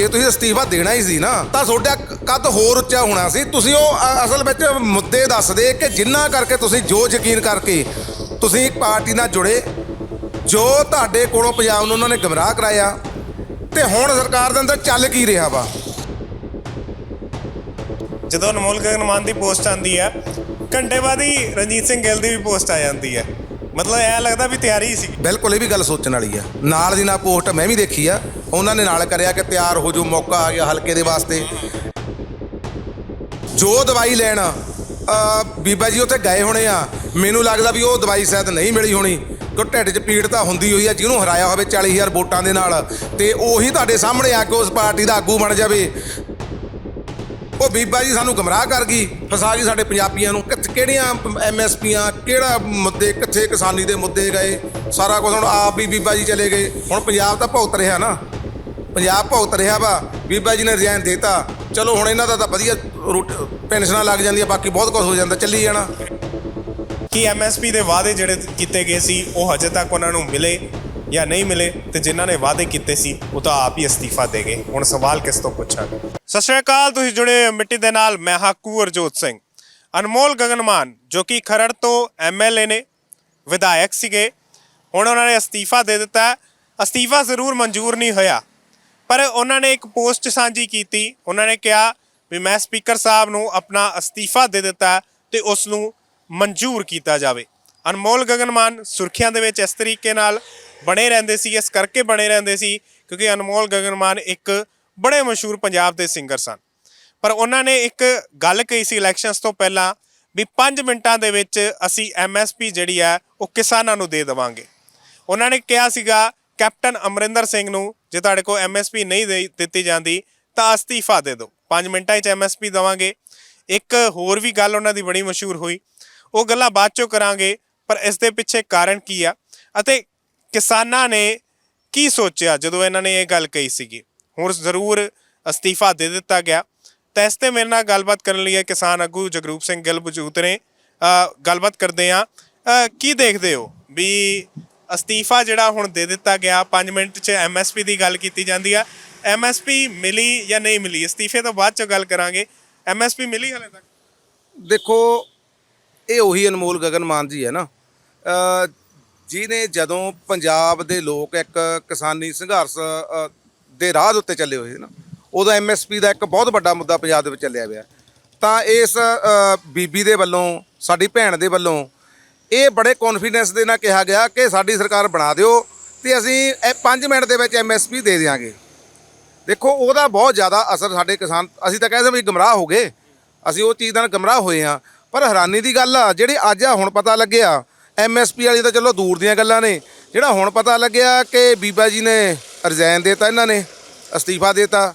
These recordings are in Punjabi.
ਜੇ ਤੁਸੀਂ ਅਸਤੀਫਾ ਦੇਣਾ ਹੀ ਸੀ ਨਾ ਤਾਂ ਤੁਹਾਡਾ ਕੱਦ ਹੋਰ ਉੱਚਾ ਹੋਣਾ ਸੀ। ਤੁਸੀਂ ਉਹ ਅ- ਅਸਲ ਵਿੱਚ ਮੁੱਦੇ ਦੱਸਦੇ ਕਿ ਜਿੰਨਾ ਕਰਕੇ ਤੁਸੀਂ ਜੋ ਯਕੀਨ ਕਰਕੇ ਤੁਸੀਂ ਇੱਕ ਪਾਰਟੀ ਨਾਲ ਜੁੜੇ ਜੋ ਤੁਹਾਡੇ ਕੋਲੋਂ ਪੰਜਾਬ ਨੂੰ ਉਹਨਾਂ ਨੇ ਗਮਰਾਹ ਕਰਾਇਆ ਤੇ ਹੁਣ ਸਰਕਾਰ ਦੇ ਅੰਦਰ ਚੱਲ ਕੀ ਰਿਹਾ ਵਾ? ਜਦੋਂ ਅਨਮੋਲ ਗਗਨ ਮਾਨ ਦੀ ਪੋਸਟ ਆਂਦੀ ਹੈ ਘੰਟੇ ਬਾਅਦ ਹੀ ਰਣਜੀਤ ਸਿੰਘ ਗਿੱਲ ਦੀ ਵੀ ਪੋਸਟ ਆ ਜਾਂਦੀ ਹੈ ਮਤਲਬ ਐ ਲੱਗਦਾ ਵੀ ਤਿਆਰੀ ਸੀ। ਬਿਲਕੁਲ ਇਹ ਵੀ ਗੱਲ ਸੋਚਣ ਵਾਲੀ ਆ। ਨਾਲ ਦੀ ਨਾਲ ਪੋਸਟ ਮੈਂ ਵੀ ਦੇਖੀ ਆ। ਉਹਨਾਂ ਨੇ ਨਾਲ ਕਰਿਆ ਕਿ ਤਿਆਰ ਹੋ ਜੋ ਮੌਕਾ ਆ ਗਿਆ ਹਲਕੇ ਦੇ ਵਾਸਤੇ। ਜੋ ਦਵਾਈ ਲੈਣ ਬੀਬਾ ਜੀ ਉੱਥੇ ਗਏ ਹੋਣੇ ਆ। ਮੈਨੂੰ ਲੱਗਦਾ ਵੀ ਉਹ ਦਵਾਈ ਸ਼ਾਇਦ ਨਹੀਂ ਮਿਲੀ ਹੋਣੀ। ਕਿ ਢਿੱਡ 'ਚ ਪੀੜ ਤਾਂ ਹੁੰਦੀ ਹੋਈ ਆ, ਜਿਹਨੂੰ ਹਰਾਇਆ ਹੋਵੇ 40000 ਵੋਟਾਂ ਦੇ ਨਾਲ। ਤੇ ਉਹੀ ਤੁਹਾਡੇ ਸਾਹਮਣੇ ਆ ਕੇ ਉਸ ਪਾਰਟੀ ਦਾ ਆਗੂ ਬਣ ਜਾਵੇ। ਉਹ ਬੀਬਾ ਜੀ ਸਾਨੂੰ ਗਮਰਾਹ ਕਰ ਗਈ। ਫਸਾ ਗਈ ਸਾਡੇ ਪੰਜਾਬੀਆਂ ਨੂੰ। ਕਿੱਥੇ- ਕਿਹੜੀਆਂ ਐਮਐਸਪੀਆਂ ਕਿਹੜਾ ਮੁੱਦੇ, ਕਿੱਥੇ ਕਿਸਾਨੀ ਦੇ ਮੁੱਦੇ ਗਏ। ਸਾਰਾ ਕੁਝ ਹੁਣ ਆਪ ਵੀ ਬੀਬਾ ਜੀ ਚਲੇ ਗਏ। ਹੁਣ ਪੰਜਾਬ ਤਾਂ ਭੁਗਤ ਰਿਹਾ ਨਾ। ਪੰਜਾਬ ਭੁਗਤ ਰਿਹਾ ਵਾ, ਬੀਬਾ ਜੀ ਨੇ ਰਿਜ਼ਾਈਨ ਦੇਤਾ। ਚਲੋ ਹੁਣ ਇਹਨਾਂ ਦਾ ਤਾਂ ਵਧੀਆ ਰੋਟ- ਪੈਨਸ਼ਨਾਂ ਲੱਗ ਜਾਂਦੀਆਂ, ਬਾਕੀ ਬਹੁਤ ਕੁਝ ਹੋ ਜਾਂਦਾ, ਚੱਲੀ ਜਾਣਾ। ਕਿ ਐਮਐਸਪੀ ਦੇ ਵਾਅਦੇ ਜਿਹੜੇ ਕੀਤੇ ਗਏ ਸੀ, ਉਹ ਹਜੇ ਤੱਕ ਉਹਨਾਂ ਨੂੰ ਮਿਲੇ ਜਾਂ ਨਹੀਂ ਮਿਲੇ? ਤੇ ਜਿਨ੍ਹਾਂ ਨੇ ਵਾਅਦੇ ਕੀਤੇ ਸੀ, ਉਹ ਤਾਂ ਆਪ ਹੀ ਅਸਤੀਫਾ ਦੇ ਗਏ। ਹੁਣ ਸਵਾਲ ਕਿਸ ਤੋਂ ਪੁੱਛਾਂਗੇ? ਸਤਿ ਸ਼੍ਰੀ ਅਕਾਲ, ਤੁਸੀਂ ਜੁੜੇ ਹੋ ਮਿੱਟੀ ਦੇ ਨਾਲ, ਮੈਂ ਹਾਕੂ ਅਰਜੋਤ ਸਿੰਘ। ਅਨਮੋਲ ਗਗਨਮਾਨ, ਜੋ ਕਿ ਖਰੜ ਤੋਂ ਐਮਐਲਏ ਨੇ, ਵਿਧਾਇਕ ਸੀਗੇ। ਹੁਣ ਉਹਨਾਂ ਨੇ ਅਸਤੀਫਾ ਦੇ ਦਿੱਤਾ। ਅਸਤੀਫਾ ਜ਼ਰੂਰ ਮਨਜ਼ੂਰ ਨਹੀਂ ਹੋਇਆ। ਪਰ ਉਹਨਾਂ ਨੇ ਇੱਕ ਪੋਸਟ ਸਾਂਝੀ ਕੀਤੀ। ਉਹਨਾਂ ਨੇ ਕਿਹਾ ਵੀ ਮੈਂ ਸਪੀਕਰ ਸਾਹਿਬ ਨੂੰ ਆਪਣਾ ਅਸਤੀਫਾ ਦੇ ਦਿੱਤਾ ਹੈ ਤੇ ਉਸ ਨੂੰ ਮਨਜ਼ੂਰ ਕੀਤਾ ਜਾਵੇ। ਅਨਮੋਲ ਗਗਨਮਾਨ ਸੁਰਖੀਆਂ ਦੇ ਵਿੱਚ ਇਸ ਤਰੀਕੇ ਨਾਲ ਬਣੇ ਰਹਿੰਦੇ ਸੀ, ਇਸ ਕਰਕੇ ਬਣੇ ਰਹਿੰਦੇ ਸੀ ਕਿਉਂਕਿ ਅਨਮੋਲ ਗਗਨਮਾਨ ਇੱਕ ਬੜੇ ਮਸ਼ਹੂਰ ਪੰਜਾਬ ਦੇ ਸਿੰਗਰ ਸਨ। ਪਰ ਉਹਨਾਂ ਨੇ ਇੱਕ ਗੱਲ ਕਹੀ ਸੀ ਇਲੈਕਸ਼ਨਸ ਤੋਂ ਪਹਿਲਾਂ ਵੀ 5 ਮਿੰਟਾਂ ਦੇ ਵਿੱਚ ਅਸੀਂ ਐਮਐਸਪੀ ਜਿਹੜੀ ਹੈ ਉਹ ਕਿਸਾਨਾਂ ਨੂੰ ਦੇ ਦੇਵਾਂਗੇ। ਉਹਨਾਂ ਨੇ ਕਿਹਾ ਸੀਗਾ, ਕੈਪਟਨ ਅਮਰਿੰਦਰ ਸਿੰਘ ਨੂੰ ਜੇ ਤੁਹਾਡੇ ਕੋਲ ਐਮਐਸਪੀ ਨਹੀਂ ਦੇ- ਦਿੱਤੀ ਜਾਂਦੀ ਤਾਂ ਅਸਤੀਫਾ ਦੇ ਦਿਓ। 5 ਮਿੰਟਾਂ 'ਚ ਐਮਐਸਪੀ ਦਵਾਂਗੇ। ਇੱਕ ਹੋਰ ਵੀ ਗੱਲ ਉਹਨਾਂ ਦੀ ਬੜੀ ਮਸ਼ਹੂਰ ਹੋਈ। ਉਹ ਗੱਲਾਂ ਬਾਅਦ ਚੋਂ ਕਰਾਂਗੇ ਪਰ ਇਸ ਦੇ ਪਿੱਛੇ ਕਾਰਨ ਕੀ ਆ? ਅਤੇ ਕਿਸਾਨਾਂ ਨੇ ਕੀ ਸੋਚਿਆ ਜਦੋਂ ਇਹਨਾਂ ਨੇ ਇਹ ਗੱਲ ਕਹੀ ਸੀਗੀ? ਹੁਣ ਜ਼ਰੂਰ ਅਸਤੀਫਾ ਦੇ ਦਿੱਤਾ ਗਿਆ। ਤਾਂ ਇਸ ਤੇ ਮੇਰੇ ਨਾਲ ਗੱਲਬਾਤ ਕਰਨ ਲਈ ਹੈ ਕਿਸਾਨ ਆਗੂ ਜਗਰੂਪ ਸਿੰਘ ਗਿੱਲ ਮੌਜੂਦ ਨੇ। ਅ, ਗੱਲਬਾਤ ਕਰਦੇ ਆ ਕੀ ਦੇਖਦੇ ਹੋ ਵੀ ਅਸਤੀਫਾ ਜਿਹੜਾ ਹੁਣ ਦੇ ਦਿੱਤਾ ਗਿਆ 5 ਮਿੰਟ 'ਚ ਐਮਐਸਪੀ ਦੀ ਗੱਲ ਕੀਤੀ ਜਾਂਦੀ ਆ। ਐਮਐਸਪੀ ਮਿਲੀ ਜਾਂ ਨਹੀਂ ਮਿਲੀ? ਅਸਤੀਫੇ ਤੋਂ ਬਾਅਦ 'ਚ ਗੱਲ ਕਰਾਂਗੇ। ਐਮਐਸਪੀ ਮਿਲੀ ਹਲੇ ਤੱਕ? ਦੇਖੋ ਇਹ ਉਹੀ ਅਨਮੋਲ ਗਗਨ ਮਾਨ ਜੀ ਹੈ ਨਾ। ਅ, ਜਿਹਨੇ ਜਦੋਂ ਪੰਜਾਬ ਦੇ ਲੋਕ ਇੱਕ ਕਿਸਾਨੀ ਸੰਘਰਸ਼ ਦੇ ਰਾਹ ਦੇ ਉੱਤੇ ਚੱਲੇ ਹੋਏ ਸੀ ਨਾ ਉਦੋਂ ਐਮਐਸਪੀ ਦਾ ਇੱਕ ਬਹੁਤ ਵੱਡਾ ਮੁੱਦਾ ਪੰਜਾਬ ਦੇ ਵਿੱਚ ਚੱਲਿਆ ਪਿਆ। ਤਾਂ ਇਸ ਬੀਬੀ ਦੇ ਵੱਲੋਂ ਸਾਡੀ ਭੈਣ ਦੇ ਵੱਲੋਂ ਇਹ ਬੜੇ ਕੌਨਫੀਡੈਂਸ ਦੇ ਨਾਲ ਕਿਹਾ ਗਿਆ ਕਿ ਸਾਡੀ ਸਰਕਾਰ ਬਣਾ ਦਿਓ ਤੇ ਅਸੀਂ ਇਹ 5 ਮਿੰਟ ਦੇ ਵਿੱਚ ਐਮਐਸਪੀ ਦੇ ਦਿਆਂਗੇ। ਦੇਖੋ, ਉਹਦਾ ਬਹੁਤ ਜ਼ਿਆਦਾ ਅਸਰ ਸਾਡੇ ਕਿਸਾਨ, ਅਸੀਂ ਤਾਂ ਕਹਿੰਦੇ ਵੀ ਗਮਰਾਹ ਹੋ ਗਏ। ਅਸੀਂ ਉਹ ਚੀਜ਼ ਨਾਲ ਗਮਰਾਹ ਹੋਏ ਆ ਪਰ ਹੈਰਾਨੀ ਦੀ ਗੱਲ ਆ, ਜਿਹੜੀ ਅੱਜ ਆ ਹੁਣ ਪਤਾ ਲੱਗਿਆ ਐਮਐਸਪੀ ਵਾਲੀ ਤਾਂ ਚਲੋ ਦੂਰ ਦੀਆਂ ਗੱਲਾਂ ਨੇ। ਜਿਹੜਾ ਹੁਣ ਪਤਾ ਲੱਗਿਆ ਕਿ ਬੀਬਾ ਜੀ ਨੇ ਰਿਜ਼ਾਈਨ ਦੇਤਾ ਇਹਨਾਂ ਨੇ, ਅਸਤੀਫਾ ਦੇਤਾ।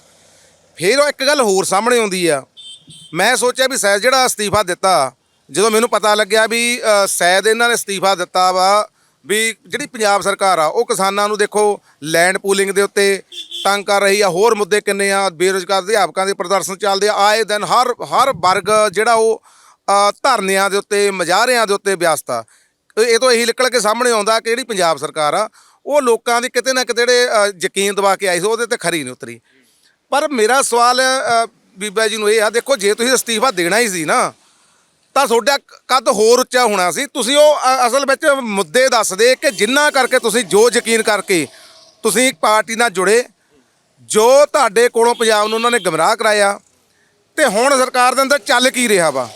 ਫਿਰ ਉਹ ਇੱਕ ਗੱਲ ਹੋਰ ਸਾਹਮਣੇ ਆਉਂਦੀ ਆ। ਮੈਂ ਸੋਚਿਆ ਵੀ ਸ਼ਾਇਦ ਜਿਹੜਾ ਅਸਤੀਫਾ ਦਿੱਤਾ ਜਦੋਂ ਮੈਨੂੰ ਪਤਾ ਲੱਗਿਆ ਵੀ ਅ, ਸ਼ਾਇਦ ਇਹਨਾਂ ਨੇ ਅਸਤੀਫਾ ਦਿੱਤਾ ਵਾ ਵੀ ਜਿਹੜੀ ਪੰਜਾਬ ਸਰਕਾਰ ਆ ਉਹ ਕਿਸਾਨਾਂ ਨੂੰ ਦੇਖੋ ਲੈਂਡ ਪੂਲਿੰਗ ਦੇ ਉੱਤੇ ਤੰਗ ਕਰ ਰਹੀ ਆ ਹੋਰ ਮੁੱਦੇ ਕਿੰਨੇ ਆ ਬੇਰੁਜ਼ਗਾਰ ਅਧਿਆਪਕਾਂ ਦੇ ਪ੍ਰਦਰਸ਼ਨ ਚੱਲਦੇ ਆ ਆਏ ਦਿਨ ਹਰ ਹਰ ਵਰਗ ਜਿਹੜਾ ਉਹ ਧਰਨਿਆਂ ਦੇ ਉੱਤੇ ਮਜ਼ਾਰਿਆਂ ਦੇ ਉੱਤੇ ਵਿਅਸਤ ਆ। ਇਹ ਤੋਂ ਇਹੀ ਨਿਕਲ ਕੇ ਸਾਹਮਣੇ ਆਉਂਦਾ ਕਿ ਜਿਹੜੀ ਪੰਜਾਬ ਸਰਕਾਰ ਆ ਉਹ ਲੋਕਾਂ ਦੀ ਕਿਤੇ ਨਾ ਕਿਤੇ ਜਿਹੜੇ ਯਕੀਨ ਦਵਾ ਕੇ ਆਈ ਸੀ ਉਹਦੇ ਤੇ ਖਰੀ ਨਹੀਂ ਉਤਰੀ। ਪਰ ਮੇਰਾ ਸਵਾਲ ਬੀਬਾ ਜੀ ਨੂੰ ਇਹ ਆ ਦੇਖੋ ਜੇ ਤੁਸੀਂ ਅਸਤੀਫਾ ਦੇਣਾ ਹੀ ਸੀ ਨਾ ਤਾਂ ਤੁਹਾਡਾ ਕੱਦ ਹੋਰ ਉੱਚਾ ਹੋਣਾ ਸੀ। ਤੁਸੀਂ ਉਹ ਅ- ਅਸਲ ਵਿੱਚ ਮੁੱਦੇ ਦੱਸਦੇ ਕਿ ਜਿੰਨਾ ਕਰਕੇ ਤੁਸੀਂ ਜੋ ਯਕੀਨ ਕਰਕੇ ਤੁਸੀਂ ਇੱਕ ਪਾਰਟੀ ਨਾਲ ਜੁੜੇ ਜੋ ਤੁਹਾਡੇ ਕੋਲੋਂ ਪੰਜਾਬ ਨੂੰ ਉਹਨਾਂ ਨੇ ਗਮਰਾਹ ਕਰਾਇਆ ਤੇ ਹੁਣ ਸਰਕਾਰ ਦੇ ਅੰਦਰ ਚੱਲ ਕੀ ਰਿਹਾ ਵਾ?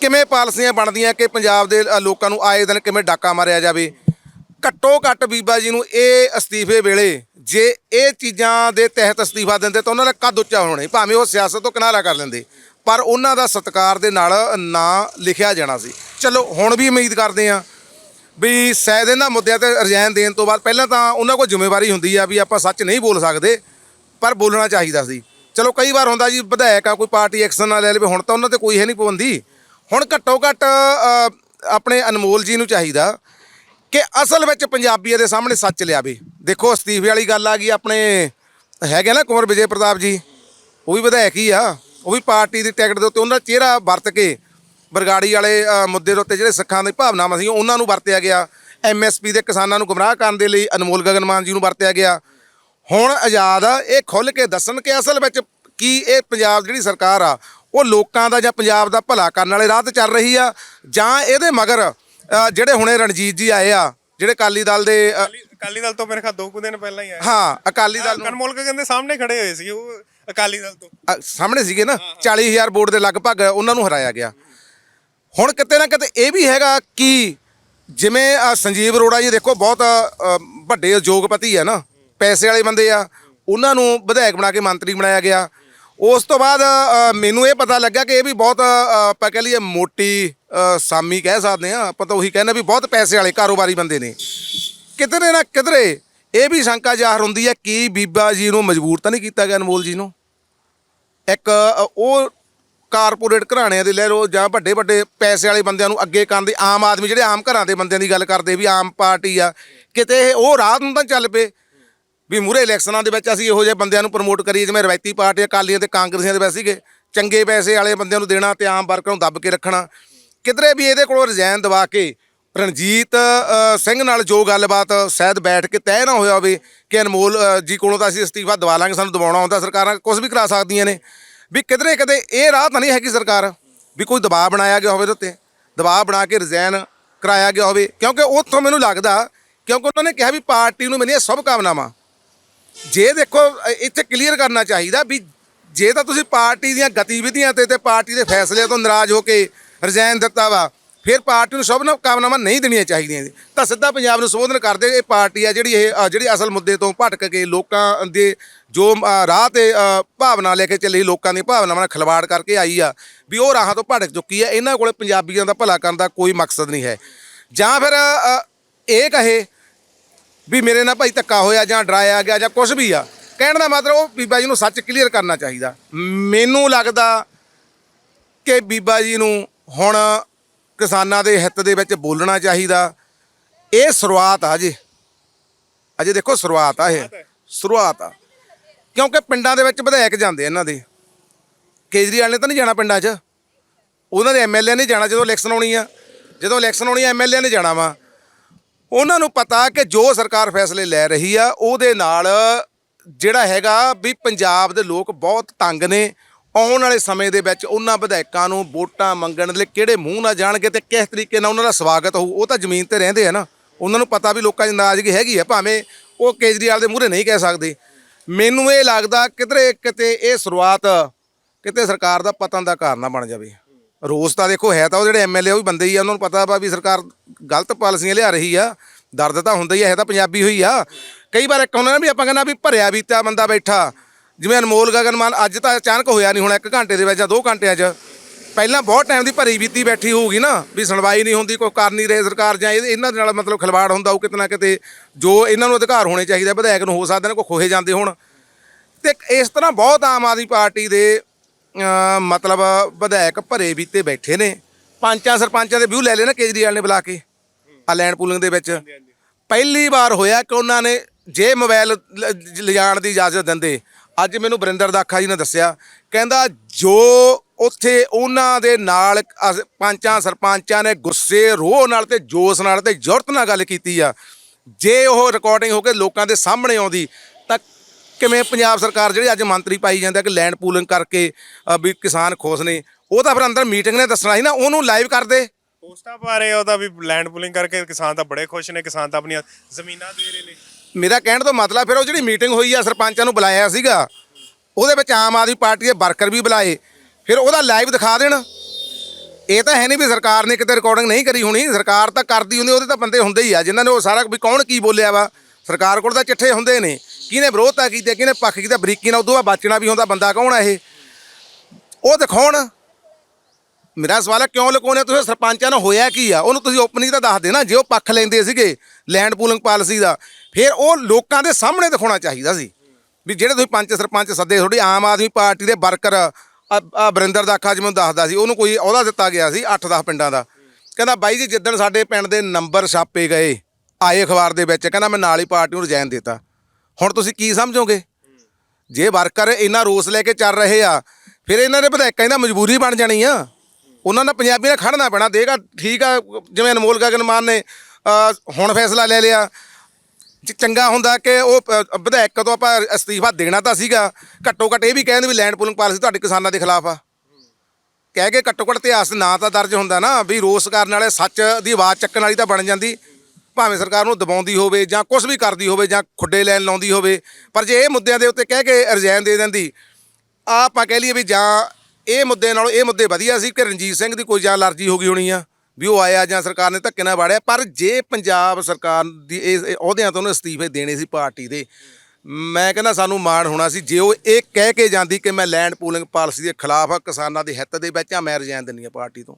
ਕਿਵੇਂ ਪਾਲਸੀਆਂ ਬਣਦੀਆਂ ਕਿ ਪੰਜਾਬ ਦੇ ਅ, ਲੋਕਾਂ ਨੂੰ ਆਏ ਦਿਨ ਕਿਵੇਂ ਡਾਕਾ ਮਾਰਿਆ ਜਾਵੇ? ਘੱਟੋ ਘੱਟ ਬੀਬਾ ਜੀ ਨੂੰ ਇਹ ਅਸਤੀਫੇ ਵੇਲੇ ਜੇ ਇਹ ਚੀਜ਼ਾਂ ਦੇ ਤਹਿਤ ਅਸਤੀਫਾ ਦਿੰਦੇ ਤਾਂ ਉਹਨਾਂ ਦਾ ਕੱਦ ਉੱਚਾ ਹੋਣਾ ਸੀ ਭਾਵੇਂ ਉਹ ਸਿਆਸਤ ਤੋਂ ਕਿਨਾਰਾ ਕਰ ਲੈਂਦੇ। ਪਰ ਉਹਨਾਂ ਦਾ ਸਤਿਕਾਰ ਦੇ ਨਾਲ ਨਾਂ ਲਿਖਿਆ ਜਾਣਾ ਸੀ। ਚਲੋ, ਹੁਣ ਵੀ ਉਮੀਦ ਕਰਦੇ ਆ ਵੀ ਸ਼ਾਇਦ ਇਹਨਾਂ ਮੁੱਦਿਆਂ ਤੇ ਰਜਾਇਨ ਦੇਣ ਤੋਂ ਬਾਅਦ ਪਹਿਲਾਂ ਤਾਂ ਉਹਨਾਂ ਕੋਲ ਜ਼ਿੰਮੇਵਾਰੀ ਹੁੰਦੀ ਆ ਵੀ ਆਪਾਂ ਸੱਚ ਨਹੀਂ ਬੋਲ ਸਕਦੇ, ਪਰ ਬੋਲਣਾ ਚਾਹੀਦਾ ਸੀ। ਚਲੋ, ਕਈ ਵਾਰ ਹੁੰਦਾ ਜੀ ਵਿਧਾਇਕ ਆ, ਕੋਈ ਪਾਰਟੀ ਐਕਸ਼ਨ ਨਾਲ ਲੈ ਲਵੇ, ਹੁਣ ਤਾਂ ਉਹਨਾਂ ਤੇ ਕੋਈ ਹੈ ਨਹੀਂ ਪਾਬੰਦੀ। ਹੁਣ ਘੱਟੋ ਘੱਟ ਆਪਣੇ ਅਨਮੋਲ ਜੀ ਨੂੰ ਚਾਹੀਦਾ ਕਿ ਅਸਲ ਵਿੱਚ ਪੰਜਾਬੀਆਂ ਦੇ ਸਾਹਮਣੇ ਸੱਚ ਲਿਆਵੇ। ਦੇਖੋ, ਅਸਤੀਫੇ ਵਾਲੀ ਗੱਲ ਆ ਗਈ ਆਪਣੇ, ਹੈਗੇ ਨਾ ਕੁੰਵਰ ਵਿਜੇ ਪ੍ਰਤਾਪ ਜੀ, ਉਹ ਵੀ ਵਿਧਾਇਕ ਹੀ ਆ। ਉਹ ਵੀ ਪਾਰਟੀ ਦੀ ਟਿਕਟ ਦੇ ਉੱਤੇ ਉਹਨਾਂ ਦਾ ਚਿਹਰਾ ਵਰਤ ਕੇ ਬਰਗਾੜੀ ਵਾਲੇ ਮੁੱਦੇ ਦੇ ਉੱਤੇ ਜਿਹੜੇ ਸਿੱਖਾਂ ਦੀ ਭਾਵਨਾਵਾਂ ਸੀ ਉਹਨਾਂ ਨੂੰ ਵਰਤਿਆ ਗਿਆ। ਐਮਐਸਪੀ ਦੇ ਕਿਸਾਨਾਂ ਨੂੰ ਗੁੰਮਰਾਹ ਕਰਨ ਦੇ ਲਈ ਅਨਮੋਲ ਗਗਨਮਾਨ ਜੀ ਨੂੰ ਵਰਤਿਆ ਗਿਆ। ਹੁਣ ਆਜ਼ਾਦ ਆ ਇਹ ਖੁੱਲ ਕੇ ਦੱਸਣ ਕਿ ਅਸਲ ਵਿੱਚ ਕੀ ਇਹ ਪੰਜਾਬ ਜਿਹੜੀ ਸਰਕਾਰ ਆ ਉਹ ਲੋਕਾਂ ਦਾ ਜਾਂ ਪੰਜਾਬ ਦਾ ਭਲਾ ਕਰਨ ਵਾਲੇ ਰਾਹ ਤੇ ਚੱਲ ਰਹੀ ਆ ਜਾਂ ਇਹਦੇ ਮਗਰ ਜਿਹੜੇ ਹੁਣੇ ਰਣਜੀਤ ਜੀ ਆਏ ਆ ਜਿਹੜੇ ਅਕਾਲੀ ਦਲ ਦੇ ਅਕਾਲੀ ਦਲ ਤੋਂ ਮੇਰੇ ਖਿਆਲ ਦੋ ਕੁ ਦਿਨ ਪਹਿਲਾਂ ਹੀ ਆਇਆ ਹਾਂ ਅਕਾਲੀ ਦਲ ਨੂੰ ਕਨਮੋਲ ਕਹਿੰਦੇ ਸਾਹਮਣੇ ਖੜੇ ਹੋਏ ਸੀ ਉਹ ਅਕਾਲੀ ਦਲ ਤੋਂ। ਅ, ਸਾਹਮਣੇ ਸੀਗੇ ਨਾ 40000 ਵੋਟ ਦੇ ਲਗਭਗ ਉਹਨਾਂ ਨੂੰ ਹਰਾਇਆ ਗਿਆ। ਹੁਣ ਕਿਤੇ ਨਾ ਕਿਤੇ ਇਹ ਵੀ ਹੈਗਾ ਕਿ ਜਿਵੇਂ ਅ, ਸੰਜੀਵ ਅਰੋੜਾ ਜੀ ਦੇਖੋ ਬਹੁਤ ਅ, ਵੱਡੇ ਉਦਯੋਗਪਤੀ ਆ ਨਾ ਪੈਸੇ ਵਾਲੇ ਬੰਦੇ ਆ ਉਹਨਾਂ ਨੂੰ ਵਿਧਾਇਕ ਬਣਾ ਕੇ ਮੰਤਰੀ ਬਣਾਇਆ ਗਿਆ। ਉਸ ਤੋਂ ਬਾਅਦ ਅ, ਮੈਨੂੰ ਇਹ ਪਤਾ ਲੱਗਾ ਕਿ ਇਹ ਵੀ ਬਹੁਤ ਅ, ਆਪਾਂ ਕਹਿ ਲਈਏ ਮੋਟੀ ਅ, ਸਾਮੀ ਕਹਿ ਸਕਦੇ ਆ ਆਪਾਂ ਤਾਂ ਉਹੀ ਕਹਿੰਦੇ ਵੀ ਬਹੁਤ ਪੈਸੇ ਵਾਲੇ ਕਾਰੋਬਾਰੀ ਬੰਦੇ ਨੇ। ਕਿਧਰੇ ਨਾ ਕਿਧਰੇ ਇਹ ਵੀ ਸ਼ੰਕਾ ਜ਼ਾਹਰ ਹੁੰਦੀ ਹੈ ਕਿ ਬੀਬਾ ਜੀ ਨੂੰ ਮਜਬੂਰ ਤਾਂ ਨਹੀਂ ਕੀਤਾ ਗਿਆ ਅਨਮੋਲ ਜੀ ਨੂੰ? ਇੱਕ ਉਹ ਕਾਰਪੋਰੇਟ ਘਰਾਣਿਆਂ ਦੇ ਲੈ ਲਓ ਜਾਂ ਵੱਡੇ ਵੱਡੇ ਪੈਸੇ ਵਾਲੇ ਬੰਦਿਆਂ ਨੂੰ ਅੱਗੇ ਕਰਨ ਦੇ, ਆਮ ਆਦਮੀ ਜਿਹੜੇ ਆਮ ਘਰਾਂ ਦੇ ਬੰਦਿਆਂ ਦੀ ਗੱਲ ਕਰਦੇ ਵੀ ਆਮ ਪਾਰਟੀ ਆ, ਕਿਤੇ ਇਹ ਉਹ ਰਾਹ ਨੂੰ ਤਾਂ ਚੱਲ ਪਏ ਵੀ ਮੂਰੇ ਇਲੈਕਸ਼ਨਾਂ ਦੇ ਵਿੱਚ ਅਸੀਂ ਇਹੋ ਜਿਹੇ ਬੰਦਿਆਂ ਨੂੰ ਪ੍ਰਮੋਟ ਕਰੀਏ ਜਿਵੇਂ ਰਵਾਇਤੀ ਪਾਰਟੀ ਅਕਾਲੀਆਂ ਤੇ ਕਾਂਗਰਸੀਆਂ ਦੇ ਵਿੱਚ ਸੀਗੇ, ਚੰਗੇ ਪੈਸੇ ਵਾਲੇ ਬੰਦਿਆਂ ਨੂੰ ਦੇਣਾ ਤੇ ਆਮ ਵਰਕਰਾਂ ਨੂੰ ਦੱਬ ਕੇ ਰੱਖਣਾ। ਕਿਧਰੇ ਵੀ ਇਹਦੇ ਕੋਲੋਂ ਰਿਜ਼ਾਈਨ ਦਵਾ ਕੇ ਰਣਜੀਤ ਸਿੰਘ ਨਾਲ ਜੋ ਗੱਲਬਾਤ, ਸ਼ਾਇਦ ਬੈਠ ਕੇ ਤੈਅ ਨਾ ਹੋਇਆ ਹੋਵੇ ਕਿ ਅਨਮੋਲ ਜੀ ਕੋਲੋਂ ਤਾਂ ਅਸੀਂ ਅਸਤੀਫਾ ਦਵਾ ਲਾਂਗੇ, ਸਾਨੂੰ ਦਬਾਉਣਾ ਹੁੰਦਾ, ਸਰਕਾਰਾਂ ਕੁਝ ਵੀ ਕਰਾ ਸਕਦੀਆਂ ਨੇ। ਵੀ ਕਿਧਰੇ ਕਦੇ ਇਹ ਰਾਹ ਤਾਂ ਨਹੀਂ ਹੈਗੀ ਸਰਕਾਰ, ਵੀ ਕੋਈ ਦਬਾਅ ਬਣਾਇਆ ਗਿਆ ਹੋਵੇ ਉਹਦੇ ਉੱਤੇ, ਦਬਾਅ ਬਣਾ ਕੇ ਰਿਜ਼ਾਈਨ ਕਰਾਇਆ ਗਿਆ ਹੋਵੇ, ਕਿਉਂਕਿ ਉੱਥੋਂ ਮੈਨੂੰ ਲੱਗਦਾ, ਕਿਉਂਕਿ ਉਹਨਾਂ ਨੇ ਕਿਹਾ ਵੀ ਪਾਰਟੀ ਨੂੰ ਮੇਰੀਆਂ ਸਭ ਕਾਮਨਾਵਾਂ। ਜੇ ਦੇਖੋ ਇੱਥੇ ਕਲੀਅਰ ਕਰਨਾ ਚਾਹੀਦਾ ਵੀ ਜੇ ਤਾਂ ਤੁਸੀਂ ਪਾਰਟੀ ਦੀਆਂ ਗਤੀਵਿਧੀਆਂ ਤੇ ਤੇ ਪਾਰਟੀ ਦੇ ਫੈਸਲਿਆਂ ਤੋਂ ਨਾਰਾਜ਼ ਹੋ ਕੇ ਰਿਜ਼ਾਈਨ ਦਿੱਤਾ ਵਾ ਫਿਰ ਪਾਰਟੀ ਨੂੰ ਸਭ ਨੂੰ ਕਾਮਨਾਵਾਂ ਨਹੀਂ ਦੇਣੀਆਂ ਚਾਹੀਦੀਆਂ ਤਾਂ ਸਿੱਧਾ ਪੰਜਾਬ ਨੂੰ ਸੰਬੋਧਨ ਕਰਦੇ ਇਹ ਪਾਰਟੀ ਆ ਜਿਹੜੀ ਇਹ ਜਿਹੜੀ ਅਸਲ ਮੁੱਦੇ ਤੋਂ ਭਟਕ ਕੇ ਲੋਕਾਂ ਦੇ ਜੋ ਰਾਹ ਤੇ ਭਾਵਨਾ ਲੈ ਕੇ ਚੱਲੀ ਲੋਕਾਂ ਦੀ ਭਾਵਨਾਵਾਂ ਨਾਲ ਖਿਲਵਾੜ ਕਰਕੇ ਆਈ ਆ ਵੀ ਉਹ ਰਾਹਾਂ ਤੋਂ ਭਟਕ ਚੁੱਕੀ ਆ। ਇਹਨਾਂ ਕੋਲੇ ਪੰਜਾਬੀਆਂ ਦਾ ਭਲਾ ਕਰਨ ਦਾ ਕੋਈ ਮਕਸਦ ਨਹੀਂ ਹੈ। ਜਾਂ ਫਿਰ ਇਹ ਕਹੇ ਵੀ ਮੇਰੇ ਨਾਲ ਭਾਈ ਧੱਕਾ ਹੋਇਆ ਜਾਂ ਡਰਾਇਆ ਗਿਆ ਜਾਂ ਕੁਝ ਵੀ ਆ। ਕਹਿਣ ਦਾ ਮਤਲਬ ਉਹ ਬੀਬਾ ਜੀ ਨੂੰ ਸੱਚ ਕਲੀਅਰ ਕਰਨਾ ਚਾਹੀਦਾ। ਮੈਨੂੰ ਲੱਗਦਾ ਕਿ ਬੀਬਾ ਜੀ ਨੂੰ ਹੁਣ ਕਿਸਾਨਾਂ ਦੇ ਹਿੱਤ ਦੇ ਵਿੱਚ ਬੋਲਣਾ ਚਾਹੀਦਾ। ਇਹ ਸ਼ੁਰੂਆਤ ਆ ਜੀ। ਅਜੇ ਦੇਖੋ ਸ਼ੁਰੂਆਤ ਆ ਇਹ। ਸ਼ੁਰੂਆਤ ਆ। ਕਿਉਂਕਿ ਪਿੰਡਾਂ ਦੇ ਵਿੱਚ ਵਿਧਾਇਕ ਜਾਂਦੇ ਇਹਨਾਂ ਦੇ। ਕੇਜਰੀਵਾਲ ਨੇ ਤਾਂ ਨਹੀਂ ਜਾਣਾ ਪਿੰਡਾਂ 'ਚ। ਉਹਨਾਂ ਦੇ ਐਮਐਲਏ ਨੇ ਜਾਣਾ ਜਦੋਂ ਇਲੈਕਸ਼ਨ ਆਉਣੀ ਆ। ਜਦੋਂ ਇਲੈਕਸ਼ਨ ਆਉਣੀ ਆ ਐਮਐਲਏ ਨੇ ਜਾਣਾ ਵਾ। ਉਹਨਾਂ ਨੂੰ ਪਤਾ ਕਿ ਜੋ ਸਰਕਾਰ ਫੈਸਲੇ ਲੈ ਰਹੀ ਆ ਉਹਦੇ ਨਾਲ ਜਿਹੜਾ ਹੈਗਾ ਵੀ ਪੰਜਾਬ ਦੇ ਲੋਕ ਬਹੁਤ ਤੰਗ ਨੇ। ਆਉਣ ਵਾਲੇ ਸਮੇਂ ਦੇ ਵਿੱਚ ਉਹਨਾਂ ਵਿਧਾਇਕਾਂ ਨੂੰ ਵੋਟਾਂ ਮੰਗਣ ਦੇ ਲਈ ਕਿਹੜੇ ਮੂੰਹ ਨਾਲ ਜਾਣਗੇ ਤੇ ਕਿਸ ਤਰੀਕੇ ਨਾਲ ਉਹਨਾਂ ਦਾ ਸਵਾਗਤ ਹੋਊ, ਉਹ ਤਾਂ ਜ਼ਮੀਨ ਤੇ ਰਹਿੰਦੇ ਆ ਨਾ। ਉਹਨਾਂ ਨੂੰ ਪਤਾ ਵੀ ਲੋਕਾਂ ਦੀ ਨਾਰਾਜ਼ਗੀ ਹੈਗੀ ਆ, ਭਾਵੇਂ ਉਹ ਕੇਜਰੀਵਾਲ ਦੇ ਮੂਹਰੇ ਨਹੀਂ ਕਹਿ ਸਕਦੇ। ਮੈਨੂੰ ਇਹ ਲੱਗਦਾ ਕਿਧਰੇ ਕਿਤੇ ਇਹ ਸ਼ੁਰੂਆਤ ਕਿਤੇ ਸਰਕਾਰ ਦਾ ਪਤਨ ਦਾ ਕਾਰਨ ਨਾ ਬਣ ਜਾਵੇ। ਰੋਸ ਤਾਂ ਦੇਖੋ ਹੈ ਤਾਂ ਉਹ ਜਿਹੜੇ ਐਮਐਲਏ ਉਹ ਵੀ ਬੰਦੇ ਹੀ ਆ, ਉਹਨਾਂ ਨੂੰ ਪਤਾ ਵਾ ਵੀ ਸਰਕਾਰ ਗਲਤ ਪਾਲਿਸੀਆਂ ਲਿਆ ਰਹੀ ਆ। ਦਰਦ ਤਾਂ ਹੁੰਦਾ ਹੀ ਆ, ਇਹ ਤਾਂ ਪੰਜਾਬੀ ਹੋਈ ਆ। ਕਈ ਵਾਰ ਇੱਕ ਹੁੰਦਾ ਨਾ ਵੀ ਆਪਾਂ ਕਹਿੰਦਾ ਵੀ ਭਰਿਆ ਬੀਤਾ ਬੰਦਾ ਬੈਠਾ। ਜਿਵੇਂ ਅਨਮੋਲ ਗਗਨ ਮਾਨ ਅੱਜ ਤਾਂ ਅਚਾਨਕ ਹੋਇਆ ਨਹੀਂ ਹੁਣ ਇੱਕ ਘੰਟੇ ਦੇ ਵਿੱਚ ਜਾਂ ਦੋ ਘੰਟਿਆਂ 'ਚ। ਪਹਿਲਾਂ ਬਹੁਤ ਟਾਈਮ ਦੀ ਭਰੀ ਬੀਤੀ ਬੈਠੀ ਹੋਊਗੀ ਨਾ ਵੀ ਸੁਣਵਾਈ ਨਹੀਂ ਹੁੰਦੀ ਕੋਈ ਕਰ ਨਹੀਂ ਰਹੇ ਸਰਕਾਰ ਜਾਂ ਇਹ- ਇਹਨਾਂ ਦੇ ਨਾਲ ਮਤਲਬ ਖਿਲਵਾੜ ਹੁੰਦਾ ਉਹ ਕਿਤੇ ਨਾ ਕਿਤੇ ਜੋ ਇਹਨਾਂ ਨੂੰ ਅਧਿਕਾਰ ਹੋਣੇ ਚਾਹੀਦੇ ਵਿਧਾਇਕ ਨੂੰ ਹੋ ਸਕਦੇ ਨੇ ਕੋਈ ਖੋਹੇ ਜਾਂਦੇ ਹੋਣ। ਤੇ ਇਸ ਤਰ੍ਹਾਂ ਬਹੁਤ ਆਮ ਆਦਮੀ ਪਾਰਟੀ ਦੇ ਮਤਲਬ ਵਿਧਾਇਕ ਭਰੇ ਬੀਤੇ ਬੈਠੇ ਨੇ। ਪੰਚਾਂ ਸਰਪੰਚਾਂ ਦੇ ਵਿਊ ਲੈ ਨਾ ਕੇਜਰੀਵਾਲ ਨੇ ਬੁਲਾ ਕੇ ਆ ਲੈਂਡ ਪੂਲਿੰਗ ਦੇ ਵਿੱਚ। ਪਹਿਲੀ ਵਾਰ ਹੋਇਆ ਕਿ ਉਹਨਾਂ ਨੇ ਜੇ ਮੋਬਾਈਲ ਲਿਜਾਣ ਦੀ ਇਜਾਜ਼ਤ ਦਿੰਦੇ ਅੱਜ ਮੈਨੂੰ ਬਰਿੰਦਰ ਦਾਖਾ ਜੀ ਨੇ ਦੱਸਿਆ, ਕਹਿੰਦਾ ਜੋ ਉੱਥੇ ਉਹਨਾਂ ਦੇ ਨਾਲ ਪੰਚਾਂ, ਸਰਪੰਚਾਂ ਨੇ ਗੁੱਸੇ, ਰੋਹ ਨਾਲ ਤੇ ਜੋਸ਼ ਨਾਲ ਤੇ ਜ਼ੁਰਤ ਨਾਲ ਗੱਲ ਕੀਤੀ ਆ, ਜੇ ਉਹ ਰਿਕਾਰਡਿੰਗ ਹੋ ਕੇ ਲੋਕਾਂ ਦੇ ਸਾਹਮਣੇ ਆਉਂਦੀ, ਤਾਂ ਕਿਵੇਂ ਪੰਜਾਬ ਸਰਕਾਰ ਜਿਹੜੀ ਅੱਜ ਮੰਤਰੀ ਪਾਈ ਜਾਂਦਾ ਕਿ ਲੈਂਡ ਪੂਲਿੰਗ ਕਰਕੇ ਵੀ ਕਿਸਾਨ ਖੁਸ਼ ਨੇ, ਉਹ ਤਾਂ ਫਿਰ ਅੰਦਰ ਮੀਟਿੰਗ ਨੇ ਦੱਸਣਾ ਸੀ ਨਾ, ਉਹਨੂੰ ਲਾਈਵ ਕਰਦੇ ਪੋਸਟਾਂ ਪਾ ਰਹੇ ਉਹਦਾ ਵੀ ਲੈਂਡ ਪੂਲਿੰਗ ਕਰਕੇ ਕਿਸਾਨ ਤਾਂ ਬੜੇ ਖੁਸ਼ ਨੇ, ਕਿਸਾਨ ਤਾਂ ਆਪਣੀਆਂ ਜ਼ਮੀਨਾਂ ਦੇ ਰਹੇ ਨੇ। ਮੇਰਾ ਕਹਿਣ ਤੋਂ ਮਤਲਬ ਫਿਰ ਉਹ ਜਿਹੜੀ ਮੀਟਿੰਗ ਹੋਈ ਆ ਸਰਪੰਚਾਂ ਨੂੰ ਬੁਲਾਇਆ ਸੀਗਾ, ਉਹਦੇ ਵਿੱਚ ਆਮ ਆਦਮੀ ਪਾਰਟੀ ਦੇ ਵਰਕਰ ਵੀ ਬੁਲਾਏ, ਫਿਰ ਉਹਦਾ ਲਾਈਵ ਦਿਖਾ ਦੇਣ। ਇਹ ਤਾਂ ਹੈ ਨਹੀਂ ਵੀ ਸਰਕਾਰ ਨੇ ਕਿਤੇ ਰਿਕਾਰਡਿੰਗ ਨਹੀਂ ਕਰੀ ਹੋਣੀ, ਸਰਕਾਰ ਤਾਂ ਕਰਦੀ ਹੁੰਦੀ, ਉਹਦੇ ਤਾਂ ਬੰਦੇ ਹੁੰਦੇ ਹੀ ਆ, ਜਿਨ੍ਹਾਂ ਨੇ ਉਹ ਸਾਰਾ ਵੀ ਕੌਣ ਕੀ ਬੋਲਿਆ ਵਾ, ਸਰਕਾਰ ਕੋਲ ਤਾਂ ਚਿੱਠੇ ਹੁੰਦੇ ਨੇ, ਕਿਹਨੇ ਵਿਰੋਧਤਾ ਕੀਤੀ, ਕਿਹਨੇ ਪੱਖ ਕੀਤਾ, ਬਰੀਕੀ ਨਾਲ ਉਦੋਂ ਬਾਅਦ ਬਚਣਾ ਵੀ ਹੁੰਦਾ ਬੰਦਾ ਕੌਣ ਆ ਇਹ। ਉਹ ਦਿਖਾਉਣ। ਮੇਰਾ ਸਵਾਲ ਹੈ ਕਿਉਂ ਲੁਕਾਉਂਦੇ ਹੋ ਤੁਸੀਂ? ਸਰਪੰਚਾਂ ਨਾਲ ਹੋਇਆ ਕੀ ਆ? ਉਹਨੂੰ ਤੁਸੀਂ ਓਪਨਿੰਗ ਤਾਂ ਦੱਸ ਦੇ ਨਾ ਜੇ ਉਹ ਪੱਖ ਲੈਂਦੇ ਸੀਗੇ ਲੈਂਡ ਪੂਲਿੰਗ ਪਾਲਿਸੀ ਦਾ ਫਿਰ ਉਹ ਲੋਕਾਂ ਦੇ ਸਾਹਮਣੇ ਦਿਖਾਉਣਾ ਚਾਹੀਦਾ ਸੀ ਵੀ ਜਿਹੜੇ ਤੁਸੀਂ ਪੰਚ ਸਰਪੰਚ ਸੱਦੇ, ਤੁਹਾਡੀ ਆਮ ਆਦਮੀ ਪਾਰਟੀ ਦੇ ਵਰਕਰ, ਆ ਬਰਿੰਦਰ ਦਾਖਾ ਜਿਵੇਂ ਦੱਸਦਾ ਸੀ, ਉਹਨੂੰ ਕੋਈ ਅਹੁਦਾ ਦਿੱਤਾ ਗਿਆ ਸੀ 8-10 ਪਿੰਡਾਂ ਦਾ। ਕਹਿੰਦਾ ਬਾਈ ਜੀ, ਜਿੱਦਣ ਸਾਡੇ ਪਿੰਡ ਦੇ ਨੰਬਰ ਛਾਪੇ ਗਏ, ਆਏ ਅਖਬਾਰ ਦੇ ਵਿੱਚ, ਕਹਿੰਦਾ ਮੈਂ ਨਾਲ ਹੀ ਪਾਰਟੀ ਨੂੰ ਰਿਜ਼ਾਈਨ ਦਿੱਤਾ। ਹੁਣ ਤੁਸੀਂ ਕੀ ਸਮਝੋਗੇ? ਜੇ ਵਰਕਰ ਇੰਨਾ ਰੋਸ ਲੈ ਕੇ ਚੱਲ ਰਹੇ ਆ, ਫਿਰ ਇਹਨਾਂ ਦੇ ਵਿਧਾਇਕਾਂ ਦਾ ਮਜਬੂਰੀ ਬਣ ਜਾਣੀ ਆ। ਉਹਨਾਂ ਦਾ ਪੰਜਾਬੀ ਨਾਲ ਖੜਨਾ ਪੈਣਾ ਦੇਗਾ ਠੀਕ ਆ, ਜਿਵੇਂ ਅਨਮੋਲ ਗਗਨ ਮਾਨ ਨੇ ਹੁਣ ਫੈਸਲਾ ਲੈ ਲਿਆ ਚ- ਚੰਗਾ ਹੁੰਦਾ ਕਿ ਉਹ ਅ, ਵਿਧਾਇਕ ਤੋਂ ਆਪਾਂ ਅਸਤੀਫਾ ਦੇਣਾ ਤਾਂ ਸੀਗਾ। ਘੱਟੋ ਘੱਟ ਇਹ ਵੀ ਕਹਿੰਦੇ ਵੀ ਲੈਂਡ ਪੂਲਿੰਗ ਪਾਲਿਸੀ ਤੁਹਾਡੇ ਕਿਸਾਨਾਂ ਦੇ ਖਿਲਾਫ ਆ। ਕਹਿ ਕੇ ਘੱਟੋ ਘੱਟ ਇਤਿਹਾਸ ਨਾਂ ਤਾਂ ਦਰਜ ਹੁੰਦਾ ਨਾ ਵੀ ਰੋਸ ਕਰਨ ਵਾਲੇ ਸੱਚ ਦੀ ਆਵਾਜ਼ ਚੱਕਣ ਵਾਲੀ ਤਾਂ ਬਣ ਜਾਂਦੀ। ਭਾਵੇਂ ਸਰਕਾਰ ਨੂੰ ਦਬਾਉਂਦੀ ਹੋਵੇ ਜਾਂ ਕੁਝ ਵੀ ਕਰਦੀ ਹੋਵੇ ਜਾਂ ਖੁੱਡੇ ਲੈਣ ਲਾਉਂਦੀ ਹੋਵੇ ਪਰ ਜੇ ਇਹ ਮੁੱਦਿਆਂ ਦੇ ਉੱਤੇ ਕਹਿ ਕੇ ਰਿਜ਼ਾਈਨ ਦੇ ਦਿੰਦੀ ਆਹ ਆਪਾਂ ਕਹਿ ਲਈਏ ਵੀ ਜਾਂ ਇਹ ਮੁੱਦੇ ਨਾਲੋਂ ਇਹ ਮੁੱਦੇ ਵਧੀਆ ਸੀ ਕਿ ਰਣਜੀਤ ਸਿੰਘ ਦੀ ਕੋਈ ਜਾਂ ਅਲਰਜੀ ਹੋ ਗਈ ਹੋਣੀ ਆ। ਵੀ ਉਹ ਆਇਆ ਜਾਂ ਸਰਕਾਰ ਨੇ ਧੱਕੇ ਨਾਲ ਵਾੜਿਆ ਪਰ ਜੇ ਪੰਜਾਬ ਸਰਕਾਰ ਦੀ ਇਹ ਅਹੁਦਿਆਂ ਤੋਂ ਉਹਨੂੰ ਅਸਤੀਫੇ ਦੇਣੇ ਸੀ ਪਾਰਟੀ ਦੇ ਮੈਂ ਕਹਿੰਦਾ ਸਾਨੂੰ ਮਾਣ ਹੋਣਾ ਸੀ ਜੇ ਉਹ ਇਹ ਕਹਿ ਕੇ ਜਾਂਦੀ ਕਿ ਮੈਂ ਲੈਂਡ ਪੂਲਿੰਗ ਪਾਲਿਸੀ ਦੇ ਖਿਲਾਫ ਆ ਕਿਸਾਨਾਂ ਦੇ ਹਿੱਤ ਦੇ ਵਿੱਚ ਆ ਮੈਂ ਰਿਜ਼ਾਈਨ ਦਿੰਦੀ ਆ ਪਾਰਟੀ ਤੋਂ।